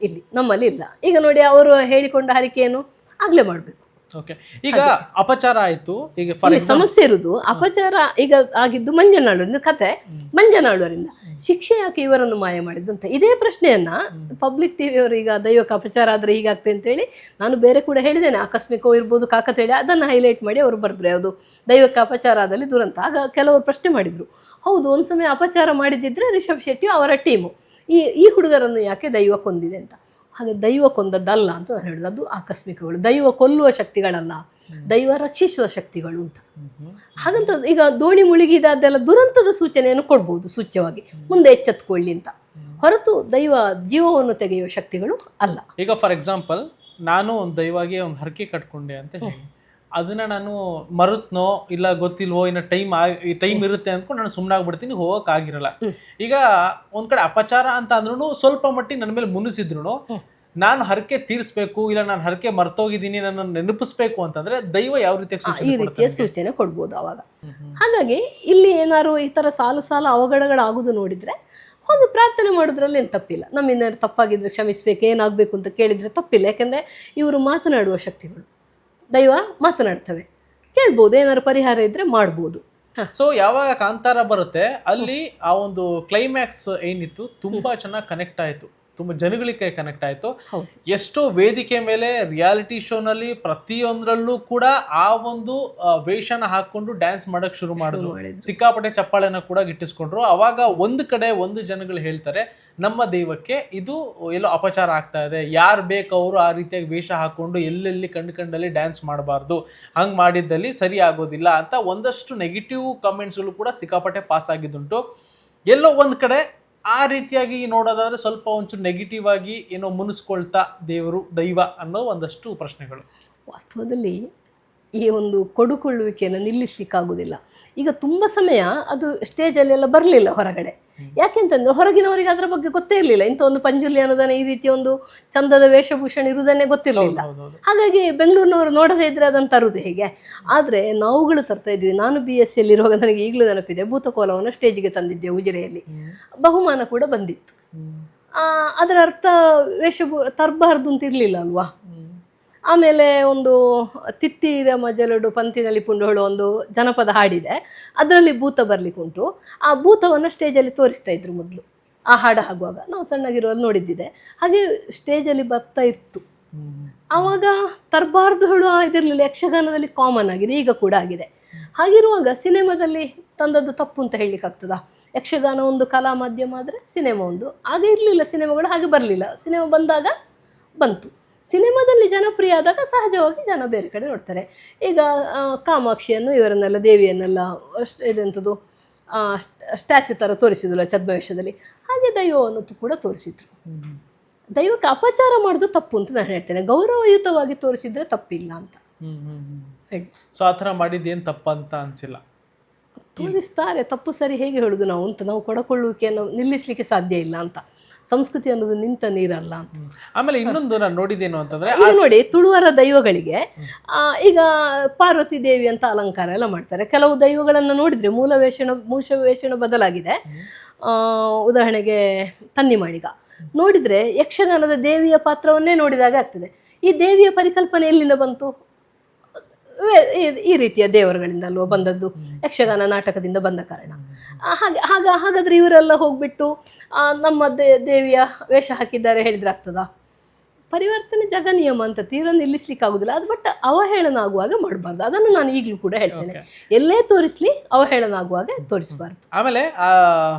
ಇಲ್ಲಿ ನಮ್ಮಲ್ಲಿ ಇಲ್ಲ. ಈಗ ನೋಡಿ ಅವರು ಹೇಳಿಕೊಂಡ ಹರಿಕೆಯನ್ನು ಆಗ್ಲೇ ಮಾಡಬೇಕು. ಓಕೆ ಈಗ ಅಪಚಾರ ಆಯ್ತು. ಈಗ ಇಲ್ಲಿ ಸಮಸ್ಯೆ ಇರುವುದು ಅಪಚಾರ ಈಗ ಆಗಿದ್ದು ಮಂಜನಾಳು ಕತೆ. ಮಂಜನಾಳುವರಿಂದ ಶಿಕ್ಷೆ ಯಾಕೆ ಇವರನ್ನು ಮಾಯ ಮಾಡಿದ್ದು ಅಂತ ಇದೇ ಪ್ರಶ್ನೆಯನ್ನ ಪಬ್ಲಿಕ್ ಟಿವಿಯವರು ಈಗ ದೈವಕ್ಕೆ ಅಪಚಾರ ಆದ್ರೆ ಹೀಗಾಗ್ತದೆ ಅಂತೇಳಿ ನಾನು ಬೇರೆ ಕೂಡ ಹೇಳಿದ್ದೇನೆ. ಆಕಸ್ಮಿಕವೂ ಇರ್ಬೋದು ಕಾಕತೇಳಿ ಅದನ್ನು ಹೈಲೈಟ್ ಮಾಡಿ ಅವರು ಬರೆದ್ರು. ಅದು ದೈವಕ್ಕೆ ಅಪಚಾರ ಆದಲ್ಲಿ ದುರಂತ. ಆಗ ಕೆಲವರು ಪ್ರಶ್ನೆ ಮಾಡಿದ್ರು. ಹೌದು ಒಂದು ಸಮಯ ಅಪಚಾರ ಮಾಡಿದ್ದಿದ್ರೆ ರಿಷಬ್ ಶೆಟ್ಟಿ ಅವರ ಟೀಮು ಈ ಈ ಹುಡುಗರನ್ನು ಯಾಕೆ ದೈವ ಕೊಂದಿದೆ ಅಂತ? ಹಾಗೆ ದೈವ ಕೊಂದದ್ದಲ್ಲ ಅಂತ ನಾನು ಹೇಳಿದ್ದು. ಅದು ಆಕಸ್ಮಿಕಗಳು. ದೈವ ಕೊಲ್ಲುವ ಶಕ್ತಿಗಳಲ್ಲ. ದೈವ ರಕ್ಷಿಸುವ ಶಕ್ತಿಗಳು ಅಂತ. ಹಾಗಂತ ಈಗ ದೋಣಿ ಮುಳುಗಿದಾದೆಲ್ಲ ದುರಂತದ ಸೂಚನೆಯನ್ನು ಕೊಡ್ಬೋದು ಸೂಚ್ಯವಾಗಿ. ಮುಂದೆ ಎಚ್ಚೆತ್ಕೊಳ್ಳಿ ಅಂತ. ಹೊರತು ದೈವ ಜೀವವನ್ನು ತೆಗೆಯುವ ಶಕ್ತಿಗಳು ಅಲ್ಲ. ಈಗ ಫಾರ್ ಎಕ್ಸಾಂಪಲ್ ನಾನು ಒಂದು ದೈವಾಗೆ ಒಂದು ಹರಕೆ ಕಟ್ಕೊಂಡೆ ಅಂತ ಹೇಳಿ. ಅದನ್ನ ನಾನು ಮರುತ್ನೋ ಇಲ್ಲ ಗೊತ್ತಿಲ್ವೋ ಇನ್ನ ಟೈಮ್ ಈ ಟೈಮ್ ಇರುತ್ತೆ ಅಂದ್ಕೊಂಡು ನಾನು ಸುಮ್ಮನೆ ಆಗ್ಬಿಡ್ತೀನಿ ಹೋಗಕ್ ಆಗಿರಲ್ಲ ಈಗ ಒಂದ್ ಕಡೆ ಅಪಚಾರ ಅಂತ ಅಂದ್ರೂ ಸ್ವಲ್ಪ ಮಟ್ಟಿಗೆ ನನ್ನ ಮೇಲೆ ಮುನಿಸಿದ್ರು ನಾನು ಹರಕೆ ತೀರಿಸ್ಬೇಕು ಇಲ್ಲ ನಾನು ಹರಕೆ ಮರ್ತೋಗಿದ್ದೀನಿ ನನ್ನ ನೆನಪಿಸ್ಬೇಕು ಅಂತಂದ್ರೆ ದೈವ ಯಾವ ರೀತಿಯ ಈ ರೀತಿಯ ಸೂಚನೆ ಕೊಡ್ಬೋದು ಅವಾಗ. ಹಾಗಾಗಿ ಇಲ್ಲಿ ಏನಾದ್ರು ಈ ತರ ಸಾಲು ಸಾಲು ಅವಘಡಗಳಾಗುದು ನೋಡಿದ್ರೆ ಒಂದು ಪ್ರಾರ್ಥನೆ ಮಾಡೋದ್ರಲ್ಲಿ ಏನು ತಪ್ಪಿಲ್ಲ. ನಮ್ಮಿಂದ ತಪ್ಪಾಗಿದ್ರೆ ಕ್ಷಮಿಸ್ಬೇಕು ಏನಾಗಬೇಕು ಅಂತ ಕೇಳಿದ್ರೆ ತಪ್ಪಿಲ್ಲ. ಯಾಕಂದ್ರೆ ಇವರು ಮಾತನಾಡುವ ಶಕ್ತಿಗಳು. ದೈವ ಮಾತನಾಡ್ತವೆ. ಕೇಳ್ಬೋದು, ಏನಾದ್ರು ಪರಿಹಾರ ಇದ್ರೆ ಮಾಡ್ಬೋದು. ಸೊ ಯಾವಾಗ ಕಾಂತಾರ ಬರುತ್ತೆ, ಅಲ್ಲಿ ಆ ಒಂದು ಕ್ಲೈಮ್ಯಾಕ್ಸ್ ಏನಿತ್ತು, ತುಂಬಾ ಚೆನ್ನಾಗಿ ಕನೆಕ್ಟ್ ಆಯ್ತು. ತುಂಬಾ ಜನಗಳಿಗೆ ಕನೆಕ್ಟ್ ಆಯಿತು. ಎಷ್ಟೋ ವೇದಿಕೆ ಮೇಲೆ ರಿಯಾಲಿಟಿ ಶೋನಲ್ಲಿ ಪ್ರತಿಯೊಂದರಲ್ಲೂ ಕೂಡ ಆ ಒಂದು ವೇಷನ ಹಾಕೊಂಡು ಡ್ಯಾನ್ಸ್ ಮಾಡಕ್ ಶುರು ಮಾಡಿದ್ರು. ಮಾಡಿದ್ರು. ಸಿಕ್ಕಾಪಟ್ಟೆ ಚಪ್ಪಾಳೆನ ಕೂಡ ಗಿಟ್ಟಿಸ್ಕೊಂಡ್ರು. ಅವಾಗ ಒಂದು ಕಡೆ ಒಂದು ಜನಗಳು ಹೇಳ್ತಾರೆ ನಮ್ಮ ದೈವಕ್ಕೆ ಇದು ಎಲ್ಲೋ ಅಪಚಾರ ಆಗ್ತಾ ಇದೆ. ಯಾರು ಬೇಕು ಅವರು ಆ ರೀತಿಯಾಗಿ ವೇಷ ಹಾಕೊಂಡು ಎಲ್ಲೆಲ್ಲಿ ಕಂಡು ಕಂಡಲ್ಲಿ ಡ್ಯಾನ್ಸ್ ಮಾಡಬಾರ್ದು. ಹಂಗೆ ಮಾಡಿದ್ದಲ್ಲಿ ಸರಿ ಆಗೋದಿಲ್ಲ ಅಂತ ಒಂದಷ್ಟು ನೆಗೆಟಿವ್ ಕಮೆಂಟ್ಸ್ಗಳು ಕೂಡ ಸಿಕ್ಕಾಪಟ್ಟೆ ಪಾಸ್ ಆಗಿದ್ದುಂಟು. ಎಲ್ಲೋ ಒಂದು ಕಡೆ ಆ ರೀತಿಯಾಗಿ ನೋಡೋದಾದ್ರೆ ಸ್ವಲ್ಪ ಒಂಚೂರು ನೆಗೆಟಿವ್ ಆಗಿ ಏನೋ ಮುನಿಸ್ಕೊಳ್ತಾ ದೇವರು, ದೈವ ಅನ್ನೋ ಒಂದಷ್ಟು ಪ್ರಶ್ನೆಗಳು. ವಾಸ್ತವದಲ್ಲಿ ಈ ಒಂದು ಕೊಡುಕೊಳ್ಳುವಿಕೆಯನ್ನು ನಿಲ್ಲಿಸಲಿಕ್ಕಾಗೋದಿಲ್ಲ. ಈಗ ತುಂಬ ಸಮಯ ಅದು ಸ್ಟೇಜಲ್ಲೆಲ್ಲ ಬರಲಿಲ್ಲ ಹೊರಗಡೆ. ಯಾಕೆಂತಂದ್ರೆ ಹೊರಗಿನವರಿಗೆ ಅದರ ಬಗ್ಗೆ ಗೊತ್ತೇ ಇರಲಿಲ್ಲ. ಇಂಥ ಒಂದು ಪಂಜುರ್ಲಿ ಅನ್ನೋದನ್ನ ಈ ರೀತಿಯ ಒಂದು ಚಂದದ ವೇಷಭೂಷಣ ಇರುವುದನ್ನೇ ಗೊತ್ತಿರಲಿಲ್ಲ. ಹಾಗಾಗಿ ಬೆಂಗಳೂರಿನವರು ನೋಡದೇ ಇದ್ರೆ ಅದನ್ನು ತರುವುದು ಹೇಗೆ? ಆದರೆ ನಾವುಗಳು ತರ್ತಾ ಇದ್ವಿ. ನಾನು ಬಿ ಎಸ್ ಸಿಯಲ್ಲಿರುವಾಗ ನನಗೆ ಈಗಲೂ ನೆನಪಿದೆ ಭೂತಕೋಲವನ್ನು ಸ್ಟೇಜಿಗೆ ತಂದಿದ್ದೆ ಉಜಿರೆಯಲ್ಲಿ. ಬಹುಮಾನ ಕೂಡ ಬಂದಿತ್ತು. ಆ, ಅದರ ಅರ್ಥ ವೇಷಭೂ ತರಬಾರ್ದು ಅಂತ ಇರಲಿಲ್ಲ ಅಲ್ವಾ? ಆಮೇಲೆ ಒಂದು ತಿತ್ತೀರ ಮಜಲಡು ಪಂತಿನಲ್ಲಿ ಪುಂಡೋಳು ಒಂದು ಜನಪದ ಹಾಡಿದೆ. ಅದರಲ್ಲಿ ಭೂತ ಬರ್ಲಿಕ್ಕುಂಟು ಆ ಭೂತವನ್ನು ಸ್ಟೇಜಲ್ಲಿ ತೋರಿಸ್ತಾ ಇದ್ರು ಮೊದಲು. ಆ ಹಾಡು ಆಗುವಾಗ. ನಾವು ಸಣ್ಣಗಿರುವಲ್ಲಿ ನೋಡಿದ್ದಿದೆ. ಹಾಗೆ ಸ್ಟೇಜಲ್ಲಿ ಬರ್ತಾ ಇತ್ತು. ಆವಾಗ ತರಬಾರ್ದು ಹೇಳುವ ಇದಿರಲಿಲ್ಲ. ಯಕ್ಷಗಾನದಲ್ಲಿ ಕಾಮನ್ ಆಗಿದೆ. ಈಗ ಕೂಡ ಆಗಿದೆ. ಹಾಗಿರುವಾಗ ಸಿನಿಮಾದಲ್ಲಿ ತಂದದ್ದು ತಪ್ಪು ಅಂತ ಹೇಳಲಿಕ್ಕಾಗ್ತದಾ ಯಕ್ಷಗಾನ ಒಂದು ಕಲಾ ಮಾಧ್ಯಮ ಆದರೆ ಸಿನಿಮಾ ಒಂದು. ಆಗ ಇರಲಿಲ್ಲ ಸಿನಿಮಾಗಳು, ಹಾಗೆ ಬರಲಿಲ್ಲ. ಸಿನಿಮಾ ಬಂದಾಗ ಬಂತು. ಸಿನಿಮಾದಲ್ಲಿ ಜನಪ್ರಿಯ ಆದಾಗ ಸಹಜವಾಗಿ ಜನ ಬೇರೆ ಕಡೆ ನೋಡ್ತಾರೆ. ಈಗ ಕಾಮಾಕ್ಷಿಯನ್ನು ಇವರನ್ನೆಲ್ಲ ದೇವಿಯನ್ನೆಲ್ಲ ಅಷ್ಟ್- ಇದೆಂಥದ್ದು ಸ್ಟ್ಯಾಚು ಥರ ತೋರಿಸಿದ್ರಲ್ಲ ಛದ್ಮವೇಷದಲ್ಲಿ ಹಾಗೆ ದೈವವನ್ನು ಕೂಡ ತೋರಿಸಿದ್ರು. ದೈವಕ್ಕೆ ಅಪಚಾರ ಮಾಡೋದು ತಪ್ಪು ಅಂತ ನಾನು ಹೇಳ್ತೇನೆ. ಗೌರವಯುತವಾಗಿ ತೋರಿಸಿದ್ರೆ ತಪ್ಪಿಲ್ಲ ಅಂತ. ಸೊ ಆ ಥರ ಮಾಡಿದ್ದೇನು ತಪ್ಪಂತ ಅನಿಸಿಲ್ಲ? ತೋರಿಸ್ತಾರೆ ತಪ್ಪು ಸರಿ ಹೇಗೆ ಹೇಳೋದು ನಾವು ಅಂತ ನಾವು ಕೊಡಕೊಳ್ಳುವಿಕೆಯನ್ನು ನಿಲ್ಲಿಸಲಿಕ್ಕೆ ಸಾಧ್ಯ ಇಲ್ಲ ಅಂತ. ಸಂಸ್ಕೃತಿ ಅನ್ನೋದು ನಿಂತ ನೀರಲ್ಲ. ಆಮೇಲೆ ಇನ್ನೊಂದು ನಾನು ನೋಡಿದ್ದೇನು ಅಂತಂದ್ರೆ ನೋಡಿ ತುಳುವರ ದೈವಗಳಿಗೆ ಈಗ ಪಾರ್ವತಿ ದೇವಿ ಅಂತ ಅಲಂಕಾರ ಎಲ್ಲ ಮಾಡ್ತಾರೆ. ಕೆಲವು ದೈವಗಳನ್ನು ನೋಡಿದ್ರೆ ಮೂಲ ವೇಷಣ ಮೂಷ ವೇಷಣ ಬದಲಾಗಿದೆ. ಆ, ಉದಾಹರಣೆಗೆ ತನ್ನಿಮಾಣಿಗ ನೋಡಿದ್ರೆ ಯಕ್ಷಗಾನದ ದೇವಿಯ ಪಾತ್ರವನ್ನೇ ನೋಡಿದಾಗ ಆಗ್ತದೆ. ಈ ದೇವಿಯ ಪರಿಕಲ್ಪನೆ ಎಲ್ಲಿಂದ ಬಂತು? ಈ- ರೀತಿಯ ದೇವರುಗಳಿಂದ ಅಲ್ವಾ ಬಂದದ್ದು. ಯಕ್ಷಗಾನ ನಾಟಕದಿಂದ ಬಂದ ಕಾರಣ. ಹಾಗೆ ಹಾಗ ಹಾಗಾದ್ರೆ ಇವರೆಲ್ಲ ಹೋಗ್ಬಿಟ್ಟು ನಮ್ಮ ದೇ ದೇವಿಯ ವೇಷ ಹಾಕಿದ್ದಾರೆ ಹೇಳಿದ್ರೆ ಆಗ್ತದಾ? ಪರಿವರ್ತನೆ ಜಗ ನಿಯಮ ಅಂತ ತೀರ ನಿಲ್ಲಿಸ್ಲಿಕ್ಕೆ ಆಗುದಿಲ್ಲ ಅದು ಬಟ್ ಅವಹೇಳನ ಆಗುವಾಗ ಮಾಡಬಾರ್ದು. ಅದನ್ನು ನಾನು ಈಗಲೂ ಕೂಡ ಹೇಳ್ತೇನೆ. ಎಲ್ಲೇ ತೋರಿಸ್ಲಿ ಅವಹೇಳನ ಆಗುವಾಗ ತೋರಿಸಬಾರ್ದು ಆಮೇಲೆ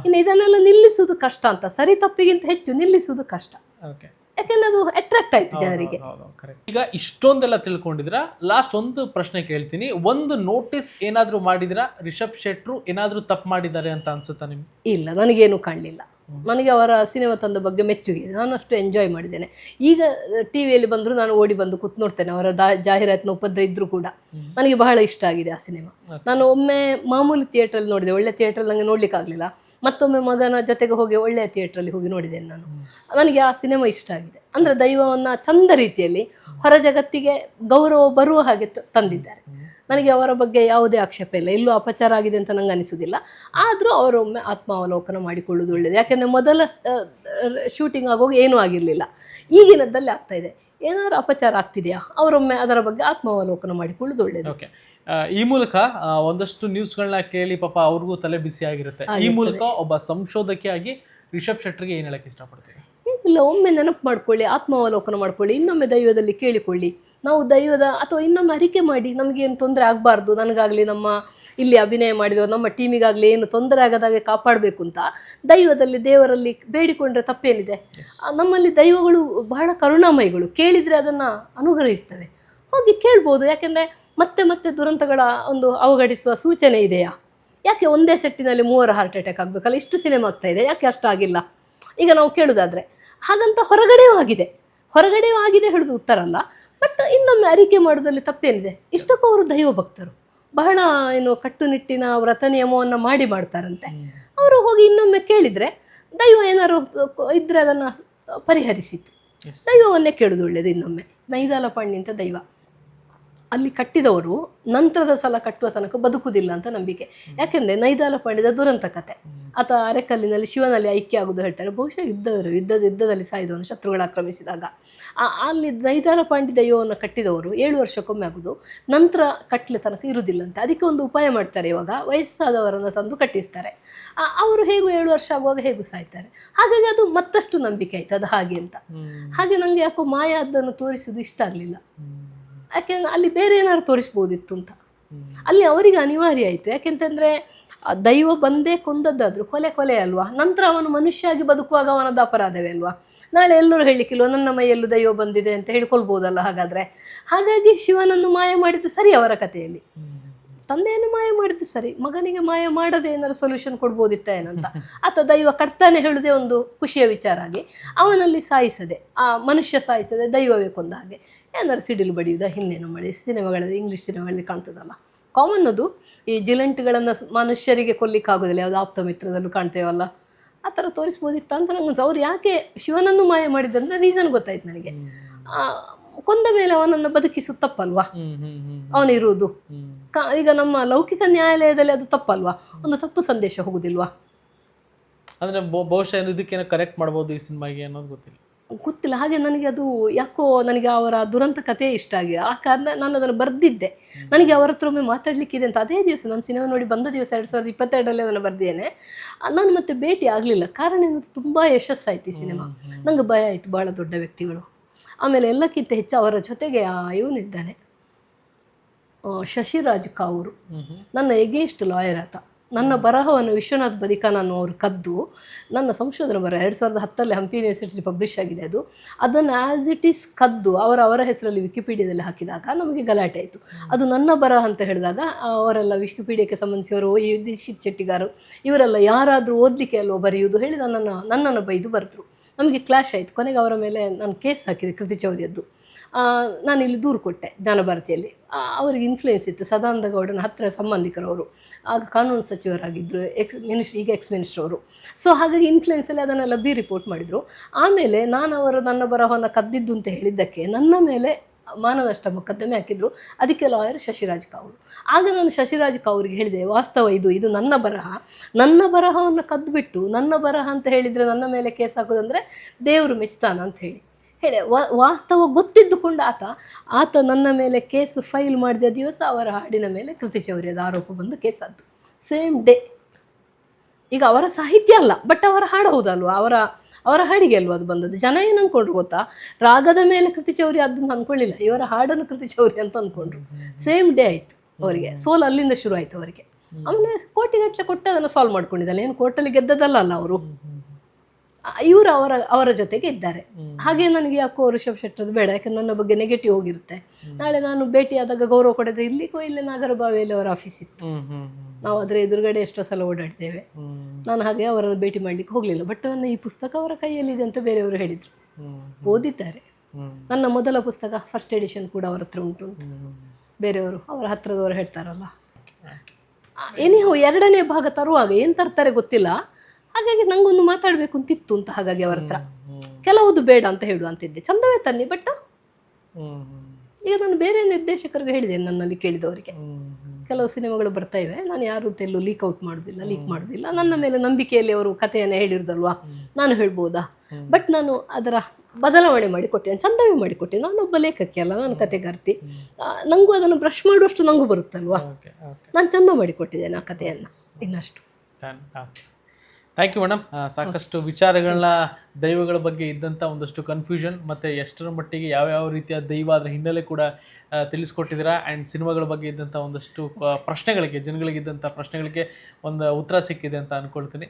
ಇನ್ನು ಇದನ್ನೆಲ್ಲ ನಿಲ್ಲಿಸುವುದು ಕಷ್ಟ ಅಂತ ಸರಿ ತಪ್ಪಿಗಿಂತ ಹೆಚ್ಚು ನಿಲ್ಲಿಸುವುದು ಕಷ್ಟ. ಓಕೆ ಯಾಕೆಂದ್ರೆ ಅದು ಅಟ್ರಾಕ್ಟ್ ಆಯ್ತು ಜನರಿಗೆ. ಈಗ ಇಷ್ಟೊಂದೆಲ್ಲ ತಿಳ್ಕೊಂಡಿದ್ರ ಲಾಸ್ಟ್ ಒಂದು ಪ್ರಶ್ನೆ ಕೇಳ್ತೀನಿ. ಒಂದು ನೋಟಿಸ್ ಏನಾದ್ರೂ ಮಾಡಿದ್ರ ರಿಷಬ್ ಶೆಟ್ರು ಏನಾದ್ರೂ ತಪ್ಪು ಮಾಡಿದ್ದಾರೆ ಅಂತ ಅನ್ಸುತ್ತಾ ನಿಮ್ಗೆ? ಇಲ್ಲ ನನಗೇನು ಕಾಣಲಿಲ್ಲ. ನನಗೆ ಅವರ ಸಿನಿಮಾ ತಂದ ಬಗ್ಗೆ ಮೆಚ್ಚುಗೆ. ನಾನು ಅಷ್ಟು ಎಂಜಾಯ್ ಮಾಡಿದ್ದೇನೆ. ಈಗ ಟಿ ವಿಯಲ್ಲಿ ಬಂದರೂ ನಾನು ಓಡಿ ಬಂದು ಕೂತ್ ನೋಡ್ತೇನೆ. ಅವರ ದಾ ಜಾಹೀರಾತಿನ ಉಪದ್ರ ಇದ್ದರೂ ಕೂಡ. ನನಗೆ ಬಹಳ ಇಷ್ಟ ಆಗಿದೆ ಆ ಸಿನಿಮಾ. ನಾನು ಒಮ್ಮೆ ಮಾಮೂಲಿ ಥಿಯೇಟ್ರಲ್ಲಿ ನೋಡಿದೆ. ಒಳ್ಳೆ ಥಿಯೇಟ್ರಲ್ಲಿ ನನಗೆ ನೋಡಲಿಕ್ಕಾಗಲಿಲ್ಲ ಮತ್ತೊಮ್ಮೆ ಮಗನ ಜೊತೆಗೆ ಹೋಗಿ ಒಳ್ಳೆಯ ಥಿಯೇಟ್ರಲ್ಲಿ ಹೋಗಿ ನೋಡಿದ್ದೇನೆ ನಾನು. ನನಗೆ ಆ ಸಿನಿಮಾ ಇಷ್ಟ ಆಗಿದೆ. ಅಂದರೆ ದೈವವನ್ನು ಚಂದ ರೀತಿಯಲ್ಲಿ ಹೊರ ಜಗತ್ತಿಗೆ ಗೌರವ ಬರುವ ಹಾಗೆ ತಂದಿದ್ದಾರೆ. ನನಗೆ ಅವರ ಬಗ್ಗೆ ಯಾವುದೇ ಆಕ್ಷೇಪ ಇಲ್ಲ. ಎಲ್ಲೂ ಅಪಚಾರ ಆಗಿದೆ ಅಂತ ನಂಗೆ ಅನಿಸೋದಿಲ್ಲ ಆದರೂ ಅವರೊಮ್ಮೆ ಆತ್ಮಾವಲೋಕನ ಮಾಡಿಕೊಳ್ಳೋದು ಒಳ್ಳೆಯದು ಯಾಕೆಂದರೆ ಮೊದಲ ಶೂಟಿಂಗ್ ಆಗೋಗಿ ಏನೂ ಆಗಿರಲಿಲ್ಲ. ಈಗಿನದ್ದಲ್ಲಿ ಆಗ್ತಾ ಇದೆ. ಏನಾದರೂ ಅಪಚಾರ ಆಗ್ತಿದೆಯಾ? ಅವರೊಮ್ಮೆ ಅದರ ಬಗ್ಗೆ ಆತ್ಮಾವಲೋಕನ ಮಾಡಿಕೊಳ್ಳೋದು ಒಳ್ಳೆಯದು ಓಕೆ. ಈ ಮೂಲಕ ಒಂದಷ್ಟು ನ್ಯೂಸ್ಗಳನ್ನ ಕೇಳಿ ಪಾಪ ಅವ್ರಿಗೂ ತಲೆ ಬಿಸಿ ಆಗಿರುತ್ತೆ. ಈ ಮೂಲಕ ಒಬ್ಬ ಸಂಶೋಧಕಿಯಾಗಿ ರಿಷಬ್ ಶೆಟ್ಟರ್ಗೆ ಏನು ಹೇಳಕ್ಕೆ ಇಷ್ಟಪಡ್ತೀವಿ ಇಲ್ಲ ಒಮ್ಮೆ ನೆನಪು ಮಾಡ್ಕೊಳ್ಳಿ ಆತ್ಮಾವಲೋಕನ ಮಾಡ್ಕೊಳ್ಳಿ ಇನ್ನೊಮ್ಮೆ ದೈವದಲ್ಲಿ ಕೇಳಿಕೊಳ್ಳಿ. ನಾವು ದೈವದ ಅಥವಾ ಇನ್ನೊಮ್ಮೆ ಅರಿಕೆ ಮಾಡಿ ನಮಗೇನು ತೊಂದರೆ ಆಗಬಾರ್ದು ನನಗಾಗಲಿ ನಮ್ಮ ಇಲ್ಲಿ ಅಭಿನಯ ಮಾಡಿದವರು ನಮ್ಮ ಟೀಮಿಗಾಗಲಿ ಏನು ತೊಂದರೆ ಆಗದಾಗೆ ಕಾಪಾಡಬೇಕು ಅಂತ ದೈವದಲ್ಲಿ ದೇವರಲ್ಲಿ ಬೇಡಿಕೊಂಡ್ರೆ ತಪ್ಪೇನಿದೆ. ನಮ್ಮಲ್ಲಿ ದೈವಗಳು ಬಹಳ ಕರುಣಾಮಯಿಗಳು ಕೇಳಿದರೆ ಅದನ್ನು ಅನುಗ್ರಹಿಸ್ತವೆ. ಹೋಗಿ ಕೇಳ್ಬೋದು ಯಾಕೆಂದರೆ ಮತ್ತೆ ಮತ್ತೆ ದುರಂತಗಳ ಒಂದು ಅವಘಡಿಸುವ ಸೂಚನೆ ಇದೆಯಾ? ಯಾಕೆ ಒಂದೇ ಸೆಟ್ಟಿನಲ್ಲಿ ಮೂವರ ಹಾರ್ಟ್ ಅಟ್ಯಾಕ್ ಆಗಬೇಕಲ್ಲ? ಇಷ್ಟು ಸಿನಿಮಾ ಆಗ್ತಾ ಇದೆ ಯಾಕೆ ಅಷ್ಟಾಗಿಲ್ಲ ಈಗ ನಾವು ಕೇಳೋದಾದರೆ ಹಾಗಂತ ಹೊರಗಡೆಯೂ ಆಗಿದೆ. ಹೊರಗಡೆಯೂ ಆಗಿದೆ ಹೇಳೋದು ಉತ್ತರ ಅಲ್ಲ. ಬಟ್ ಇನ್ನೊಮ್ಮೆ ಅರಿಕೆ ಮಾಡೋದ್ರಲ್ಲಿ ತಪ್ಪೇನಿದೆ. ಇಷ್ಟಕ್ಕೂ ಅವರು ದೈವ ಭಕ್ತರು. ಬಹಳ ಏನು ಕಟ್ಟುನಿಟ್ಟಿನ ವ್ರತ ನಿಯಮವನ್ನು ಮಾಡಿ ಮಾಡ್ತಾರಂತೆ. ಅವರು ಹೋಗಿ ಇನ್ನೊಮ್ಮೆ ಕೇಳಿದರೆ ದೈವ ಏನಾದ್ರು ಇದ್ದರೆ ಅದನ್ನು ಪರಿಹರಿಸಿತ್ತು. ದೈವವನ್ನೇ ಕೇಳೋದು ಒಳ್ಳೇದು ಇನ್ನೊಮ್ಮೆ. ನೈದಾಲ ಪಾಣಿ ಅಂತ ದೈವ. ಅಲ್ಲಿ ಕಟ್ಟಿದವರು ನಂತರದ ಸಲ ಕಟ್ಟುವ ತನಕ ಬದುಕುವುದಿಲ್ಲ ಅಂತ ನಂಬಿಕೆ. ಯಾಕೆಂದರೆ ನೈದಾಲ ಪಾಂಡಿದ ದುರಂತ ಕತೆ. ಆತ ಅರೆಕಲ್ಲಿನಲ್ಲಿ ಶಿವನಲ್ಲಿ ಐಕ್ಯ ಆಗುವುದು ಹೇಳ್ತಾರೆ. ಬಹುಶಃ ಯುದ್ಧವರು ಯುದ್ಧದ ಯುದ್ಧದಲ್ಲಿ ಸಾಯ್ದವನು ಶತ್ರುಗಳು ಆಕ್ರಮಿಸಿದಾಗ. ಆ- ಅಲ್ಲಿ ನೈದಾಲ ಪಾಂಡಿ ದೈವವನ್ನು ಕಟ್ಟಿದವರು ಏಳು ವರ್ಷಕ್ಕೊಮ್ಮೆ ಆಗುದು. ನಂತರ ಕಟ್ಟಲೆ ತನಕ ಇರುವುದಿಲ್ಲಂತೆ. ಅದಕ್ಕೆ ಒಂದು ಉಪಾಯ ಮಾಡ್ತಾರೆ ಇವಾಗ. ವಯಸ್ಸಾದವರನ್ನು ತಂದು ಕಟ್ಟಿಸ್ತಾರೆ. ಅವರು ಹೇಗೂ ಏಳು ವರ್ಷ ಆಗುವಾಗ ಹೇಗೂ ಸಾಯ್ತಾರೆ. ಹಾಗಾಗಿ ಅದು ಮತ್ತಷ್ಟು ನಂಬಿಕೆ ಆಯ್ತು. ಅದು ಹಾಗೆ ಅಂತ. ಹಾಗೆ ನನಗೆ ಯಾಕೋ ಮಾಯ ಅದನ್ನು ತೋರಿಸೋದು ಇಷ್ಟ ಆಗಲಿಲ್ಲ. ಯಾಕೆಂದ್ರೆ ಅಲ್ಲಿ ಬೇರೆ ಏನಾದ್ರು ತೋರಿಸ್ಬೋದಿತ್ತು ಅಂತ. ಅಲ್ಲಿ ಅವರಿಗೆ ಅನಿವಾರ್ಯ ಆಯಿತು. ಯಾಕೆಂತಂದರೆ ದೈವ ಬಂದೇ ಕೊಂದದ್ದಾದ್ರು ಕೊಲೆ ಕೊಲೆ ಅಲ್ವಾ? ನಂತರ ಅವನು ಮನುಷ್ಯ ಆಗಿ ಬದುಕುವಾಗ ಅವನದ್ದು ಅಪರಾಧವೇ ಅಲ್ವಾ? ನಾಳೆ ಎಲ್ಲರೂ ಹೇಳಲಿಕ್ಕಿಲ್ವ ನನ್ನ ಮೈಯಲ್ಲೂ ದೈವ ಬಂದಿದೆ ಅಂತ ಹೇಳ್ಕೊಳ್ಬೋದಲ್ಲ ಹಾಗಾದರೆ? ಹಾಗಾಗಿ ಶಿವನನ್ನು ಮಾಯ ಮಾಡಿದ್ದು ಸರಿ ಅವರ ಕಥೆಯಲ್ಲಿ. ತಂದೆಯನ್ನು ಮಾಯ ಮಾಡಿದ್ದು ಸರಿ, ಮಗನಿಗೆ ಮಾಯ ಮಾಡದೆ ಏನಾದ್ರು ಸೊಲ್ಯೂಷನ್ ಕೊಡ್ಬೋದಿತ್ತ ಏನಂತ? ಆತ ದೈವ ಕಟ್ತಾನೆ ಹೇಳದೆ ಒಂದು ಖುಷಿಯ ವಿಚಾರ ಆಗಿ ಅವನಲ್ಲಿ ಸಾಯಿಸದೆ, ಆ ಮನುಷ್ಯ ಸಾಯಿಸದೆ ದೈವವೇ ಕೊಂದ ಹಾಗೆ. ಏನಾದ್ರು ಸಿಡಿಲು ಬಡಿಯುವುದ ಹಿಂದೇನು ಮಾಡಿ, ಸಿನಿಮಾಗಳಲ್ಲಿ ಇಂಗ್ಲೀಷ್ ಸಿನಿಮಾಗಳಲ್ಲಿ ಕಾಣ್ತದಲ್ಲ. ಕಾಮನ್ ಅದು ಈ ಜಿಲೆಂಟ್ಗಳನ್ನು ಮನುಷ್ಯರಿಗೆ ಕೊಲ್ಲಿಕ್ಕಾಗೋದಿಲ್ಲ ಯಾವುದು ಆಪ್ತ ಮಿತ್ರದಲ್ಲೂ ಕಾಣ್ತೇವಲ್ಲ. ಆ ಥರ ತೋರಿಸ್ಬೋದಿತ್ತ ಅಂತ ನಂಗೆ ಅವ್ರು ಯಾಕೆ ಶಿವನನ್ನು ಮಾಯ ಮಾಡಿದ್ದಂದ್ರೆ ರೀಸನ್ ಗೊತ್ತಾಯ್ತು ನನಗೆ. ಆ, ಕೊಂದ ಮೇಲೆ ಅವನನ್ನು ಬದುಕಿಸು ತಪ್ಪಲ್ವಾ? ಅವನಿರುವುದು. ಕ ಈಗ ನಮ್ಮ ಲೌಕಿಕ ನ್ಯಾಯಾಲಯದಲ್ಲಿ ಅದು ತಪ್ಪಲ್ವಾ? ಒಂದು ತಪ್ಪು ಸಂದೇಶ ಹೋಗುದಿಲ್ವಾ? ಅಂದ್ರೆ ಬಹು- ಬಹುಶಃ ಇದಕ್ಕೇನೋ ಕರೆಕ್ಟ್ ಮಾಡ್ಬೋದು ಈ ಸಿನಿಮಾಗೆ ಅನ್ನೋದು ಗೊತ್ತಿಲ್ಲ. ಗೊತ್ತಿಲ್ಲ. ಹಾಗೆ ನನಗೆ ಅದು ಯಾಕೋ ನನಗೆ ಅವರ ದುರಂತ ಕಥೆ ಇಷ್ಟ ಆಗಿದೆ ಆ ಕಾರಣ ನಾನು ಅದನ್ನು ಬರೆದಿದ್ದೆ. ನನಗೆ ಅವರ ಹತ್ರ ಒಮ್ಮೆ ಮಾತಾಡ್ಲಿಕ್ಕಿದೆ ಅಂತ ಅದೇ ದಿವಸ ನಾನು ಸಿನಿಮಾ ನೋಡಿ ಬಂದ ದಿವಸ ಎರಡು ಸಾವಿರದ ಇಪ್ಪತ್ತೆರಡಲ್ಲೇ ಅದನ್ನು ಬರೆದಿದ್ದೇನೆ. ನಾನು ಮತ್ತೆ ಭೇಟಿ ಆಗಲಿಲ್ಲ. ಕಾರಣ ಏನಂದ್ರೆ ತುಂಬ ಯಶಸ್ಸಾಯ್ತು ಈ ಸಿನಿಮಾ. ನಂಗೆ ಭಯ ಆಯಿತು ಭಾಳ ದೊಡ್ಡ ವ್ಯಕ್ತಿಗಳು. ಆಮೇಲೆ ಎಲ್ಲಕ್ಕಿಂತ ಹೆಚ್ಚು ಅವರ ಜೊತೆಗೆ ಆ ಇವನಿದ್ದಾನೆ ಶಶಿರಾಜ್ ಕಾವೂರು. ನನ್ನ ಎಗೇಸ್ಟ್ ಲಾಯರ್ ಆತ. ನನ್ನ ಬರಹವನ್ನು ವಿಶ್ವನಾಥ್ ಬದಿಕಾನನ್ನು ಅವರು ಕದ್ದು, ನನ್ನ ಸಂಶೋಧನೆ ಬರಹ ಎರಡು ಸಾವಿರದ ಹತ್ತರಲ್ಲಿ ಹಂಪಿ ಯೂನಿವರ್ಸಿಟಿ ಪಬ್ಲಿಷ್ ಆಗಿದೆ ಅದು. ಅದನ್ನು ಆ್ಯಸ್ ಇಟ್ ಈಸ್ ಕದ್ದು, ಅವರ ಅವರ ಹೆಸರಲ್ಲಿ ವಿಕಿಪೀಡಿಯಾದಲ್ಲಿ ಹಾಕಿದಾಗ ನಮಗೆ ಗಲಾಟೆ ಆಯಿತು. ಅದು ನನ್ನ ಬರಹ ಅಂತ ಹೇಳಿದಾಗ ಅವರೆಲ್ಲ ವಿಕಿಪೀಡಿಯಾಕ್ಕೆ ಸಂಬಂಧಿಸಿದವರು, ಈ ದೀಕ್ಷಿತ್ ಶೆಟ್ಟಿಗಾರು, ಇವರೆಲ್ಲ ಯಾರಾದರೂ ಓದಲಿಕ್ಕೆ ಅಲ್ವೋ ಬರೆಯುವುದು ಹೇಳಿ ನನ್ನನ್ನು ನನ್ನನ್ನು ಬೈದು ಬರೆದ್ರು. ನಮಗೆ ಕ್ಲಾಶ್ ಆಯಿತು. ಕೊನೆಗೆ ಅವರ ಮೇಲೆ ನಾನು ಕೇಸ್ ಹಾಕಿದೆ ಕೃತಿ ಚೌರ್ಯದ್ದು. ನಾನು ಇಲ್ಲಿ ದೂರು ಕೊಟ್ಟೆ ಜ್ಞಾನಭಾರತಿಯಲ್ಲಿ ಅವರಿಗೆ ಇನ್ಫ್ಲೂಯೆನ್ಸ್ ಇತ್ತು. ಸದಾನಂದ ಗೌಡನ ಹತ್ತಿರ ಸಂಬಂಧಿಕರವರು. ಆಗ ಕಾನೂನು ಸಚಿವರಾಗಿದ್ದರು ಎಕ್ಸ್ ಮಿನಿಸ್ಟ್ರ್ ಈಗ ಎಕ್ಸ್ ಮಿನಿಸ್ಟರ್ ಅವರು. ಸೊ ಹಾಗಾಗಿ ಇನ್ಫ್ಲುಯೆನ್ಸಲ್ಲಿ ಅದನ್ನೆಲ್ಲ ಬಿ ರಿಪೋರ್ಟ್ ಮಾಡಿದರು. ಆಮೇಲೆ ನಾನು ಅವರು ನನ್ನ ಬರಹವನ್ನು ಕದ್ದಿದ್ದು ಅಂತ ಹೇಳಿದ್ದಕ್ಕೆ ನನ್ನ ಮೇಲೆ ಮಾನನಷ್ಟ ಮೊಕದ್ದಮೆ ಹಾಕಿದ್ರು. ಅದಕ್ಕೆ ಲಾಯರ್ ಶಶಿರಾಜ್ ಕೌರ್ ಆಗ ನಾನು ಶಶಿರಾಜ್ ಕಾವ್ರಿಗೆ ಹೇಳಿದೆ, ವಾಸ್ತವ ಇದು ಇದು ನನ್ನ ಬರಹ. ನನ್ನ ಬರಹವನ್ನು ಕದ್ದುಬಿಟ್ಟು ನನ್ನ ಬರಹ ಅಂತ ಹೇಳಿದರೆ ನನ್ನ ಮೇಲೆ ಕೇಸ್ ಹಾಕೋದಂದರೆ ದೇವರು ಮೆಚ್ತಾನ ಅಂತ ಹೇಳಿ. ಹೇಳಿ ವಾಸ್ತವ ಗೊತ್ತಿದ್ದುಕೊಂಡು ಆತ ಆತ ನನ್ನ ಮೇಲೆ ಕೇಸು ಫೈಲ್ ಮಾಡಿದ ದಿವಸ ಅವರ ಹಾಡಿನ ಮೇಲೆ ಕೃತಿ ಚೌರ್ಯದ ಆರೋಪ ಬಂದು ಕೇಸಾದ್ದು ಸೇಮ್ ಡೇ. ಈಗ ಅವರ ಸಾಹಿತ್ಯ ಅಲ್ಲ, ಬಟ್ ಅವರ ಹಾಡು ಹೌದಲ್ವ ಅವರ ಅವರ ಹಾಡಿಗೆ ಅಲ್ವಾ ಅದು ಬಂದದ್ದು? ಜನ ಏನು ಅಂದ್ಕೊಂಡ್ರು ಗೊತ್ತಾ? ರಾಗದ ಮೇಲೆ ಕೃತಿ ಚೌರಿ ಅದನ್ನು ಅಂದ್ಕೊಳ್ಳಿಲ್ಲ ಇವರ ಹಾಡನ್ನು ಕೃತಿ ಚೌರಿ ಅಂತ ಅಂದ್ಕೊಂಡ್ರು ಸೇಮ್ ಡೇ ಆಯಿತು ಅವರಿಗೆ. ಸೋಲ್ ಅಲ್ಲಿಂದ ಶುರು ಆಯಿತು ಅವರಿಗೆ. ಆಮೇಲೆ ಕೋಟಿಗಟ್ಟಲೆ ಕೊಟ್ಟು ಅದನ್ನು ಸಾಲ್ವ್ ಮಾಡ್ಕೊಂಡಿದ್ದಲ್ಲ ಏನು ಕೋರ್ಟಲ್ಲಿ ಗೆದ್ದದಲ್ಲ ಅಲ್ಲ ಅವರು? ಇವರು ಅವರ ಅವರ ಜೊತೆಗೆ ಇದ್ದಾರೆ. ಹಾಗೆ ನನಗೆ ಯಾಕೋ ಋಷಭ್ ಶೆಟ್ಟರ್ದು ಬೇಡ. ಯಾಕಂದ್ರೆ ನನ್ನ ಬಗ್ಗೆ ನೆಗೆಟಿವ್ ಹೋಗಿರುತ್ತೆ. ನಾಳೆ ನಾನು ಭೇಟಿಯಾದಾಗ ಗೌರವ ಕೊಡೋದು ಇಲ್ಲಿಗೋ ಇಲ್ಲೇ ನಾಗರಬಾವಿಯಲ್ಲಿ ಅವರ ಆಫೀಸ್ ಇತ್ತು. ನಾವು ಅದರ ಎದುರುಗಡೆ ಎಷ್ಟೋ ಸಲ ಓಡಾಡ್ತೇವೆ. ನಾನು ಹಾಗೆ ಅವರನ್ನು ಭೇಟಿ ಮಾಡಲಿಕ್ಕೆ ಹೋಗಲಿಲ್ಲ. ಬಟ್ ನನ್ನ ಈ ಪುಸ್ತಕ ಅವರ ಕೈಯಲ್ಲಿದೆ ಅಂತ ಬೇರೆಯವರು ಹೇಳಿದರು. ಓದಿದ್ದಾರೆ. ನನ್ನ ಮೊದಲ ಪುಸ್ತಕ ಫಸ್ಟ್ ಎಡಿಷನ್ ಕೂಡ ಅವರ ಹತ್ರ ಉಂಟು ಬೇರೆಯವರು ಅವರ ಹತ್ರದವರು ಹೇಳ್ತಾರಲ್ಲ. ಏನಿಹೋ ಎರಡನೇ ಭಾಗ ತರುವಾಗ ಏನು ತರ್ತಾರೆ ಗೊತ್ತಿಲ್ಲ. ಹಾಗಾಗಿ ನಂಗೊಂದು ಮಾತಾಡಬೇಕು ಅಂತಿತ್ತು ಅಂತ ಹಾಗಾಗಿ ಅವರ ಹತ್ರ. ಕೆಲವೊಂದು ಬೇಡ ಅಂತ ಹೇಳು ಅಂತಿದ್ದೆ ಚಂದವೇ ತನ್ನಿ ಬಟ್ ಈಗ ನಾನು ಬೇರೆ ನಿರ್ದೇಶಕರಿಗೆ ಹೇಳಿದೆ ನನ್ನಲ್ಲಿ ಕೇಳಿದವರಿಗೆ. ಕೆಲವು ಸಿನಿಮಾಗಳು ಬರ್ತಾ ಇವೆ. ನಾನು ಯಾರು ಎಲ್ಲೂ ಲೀಕ್ ಔಟ್ ಮಾಡೋದಿಲ್ಲ ಲೀಕ್ ಮಾಡೋದಿಲ್ಲ. ನನ್ನ ಮೇಲೆ ನಂಬಿಕೆಯಲ್ಲಿ ಅವರು ಕಥೆಯನ್ನು ಹೇಳಿರೋದಲ್ವಾ? ನಾನು ಹೇಳ್ಬೋದಾ? ಬಟ್ ನಾನು ಅದರ ಬದಲಾವಣೆ ಮಾಡಿಕೊಟ್ಟೆ. ಚಂದವೇ ಮಾಡಿಕೊಟ್ಟೆ. ನಾನೊಬ್ಬ ಲೇಖಕಿ ಅಲ್ಲ ನಾನು ಕತೆಗಾರ್ತಿ ಆ, ನನಗೂ ಅದನ್ನು ಬ್ರಷ್ ಮಾಡುವಷ್ಟು ನನಗೂ ಬರುತ್ತಲ್ವಾ? ನಾನು ಚಂದ ಮಾಡಿಕೊಟ್ಟಿದ್ದೇನೆ ಆ ಕಥೆಯನ್ನು. ಇನ್ನಷ್ಟು. ಥ್ಯಾಂಕ್ ಯು ಮೇಡಮ್ ಸಾಕಷ್ಟು ವಿಚಾರಗಳನ್ನ ದೈವಗಳ ಬಗ್ಗೆ ಇದ್ದಂಥ ಒಂದಷ್ಟು ಕನ್ಫ್ಯೂಷನ್ ಮತ್ತು ಎಷ್ಟರ ಮಟ್ಟಿಗೆ ಯಾವ್ಯಾವ ರೀತಿಯ ದೈವ ಅದರ ಹಿನ್ನೆಲೆ ಕೂಡ ತಿಳಿಸ್ಕೊಟ್ಟಿದ್ದೀರಾ? ಆ್ಯಂಡ್ ಸಿನಿಮಾಗಳ ಬಗ್ಗೆ ಇದ್ದಂಥ ಒಂದಷ್ಟು ಪ್ರಶ್ನೆಗಳಿಗೆ ಜನಗಳಿಗೆ ಇದ್ದಂಥ ಪ್ರಶ್ನೆಗಳಿಗೆ ಒಂದು ಉತ್ತರ ಸಿಕ್ಕಿದೆ ಅಂತ ಅಂದ್ಕೊಳ್ತೀನಿ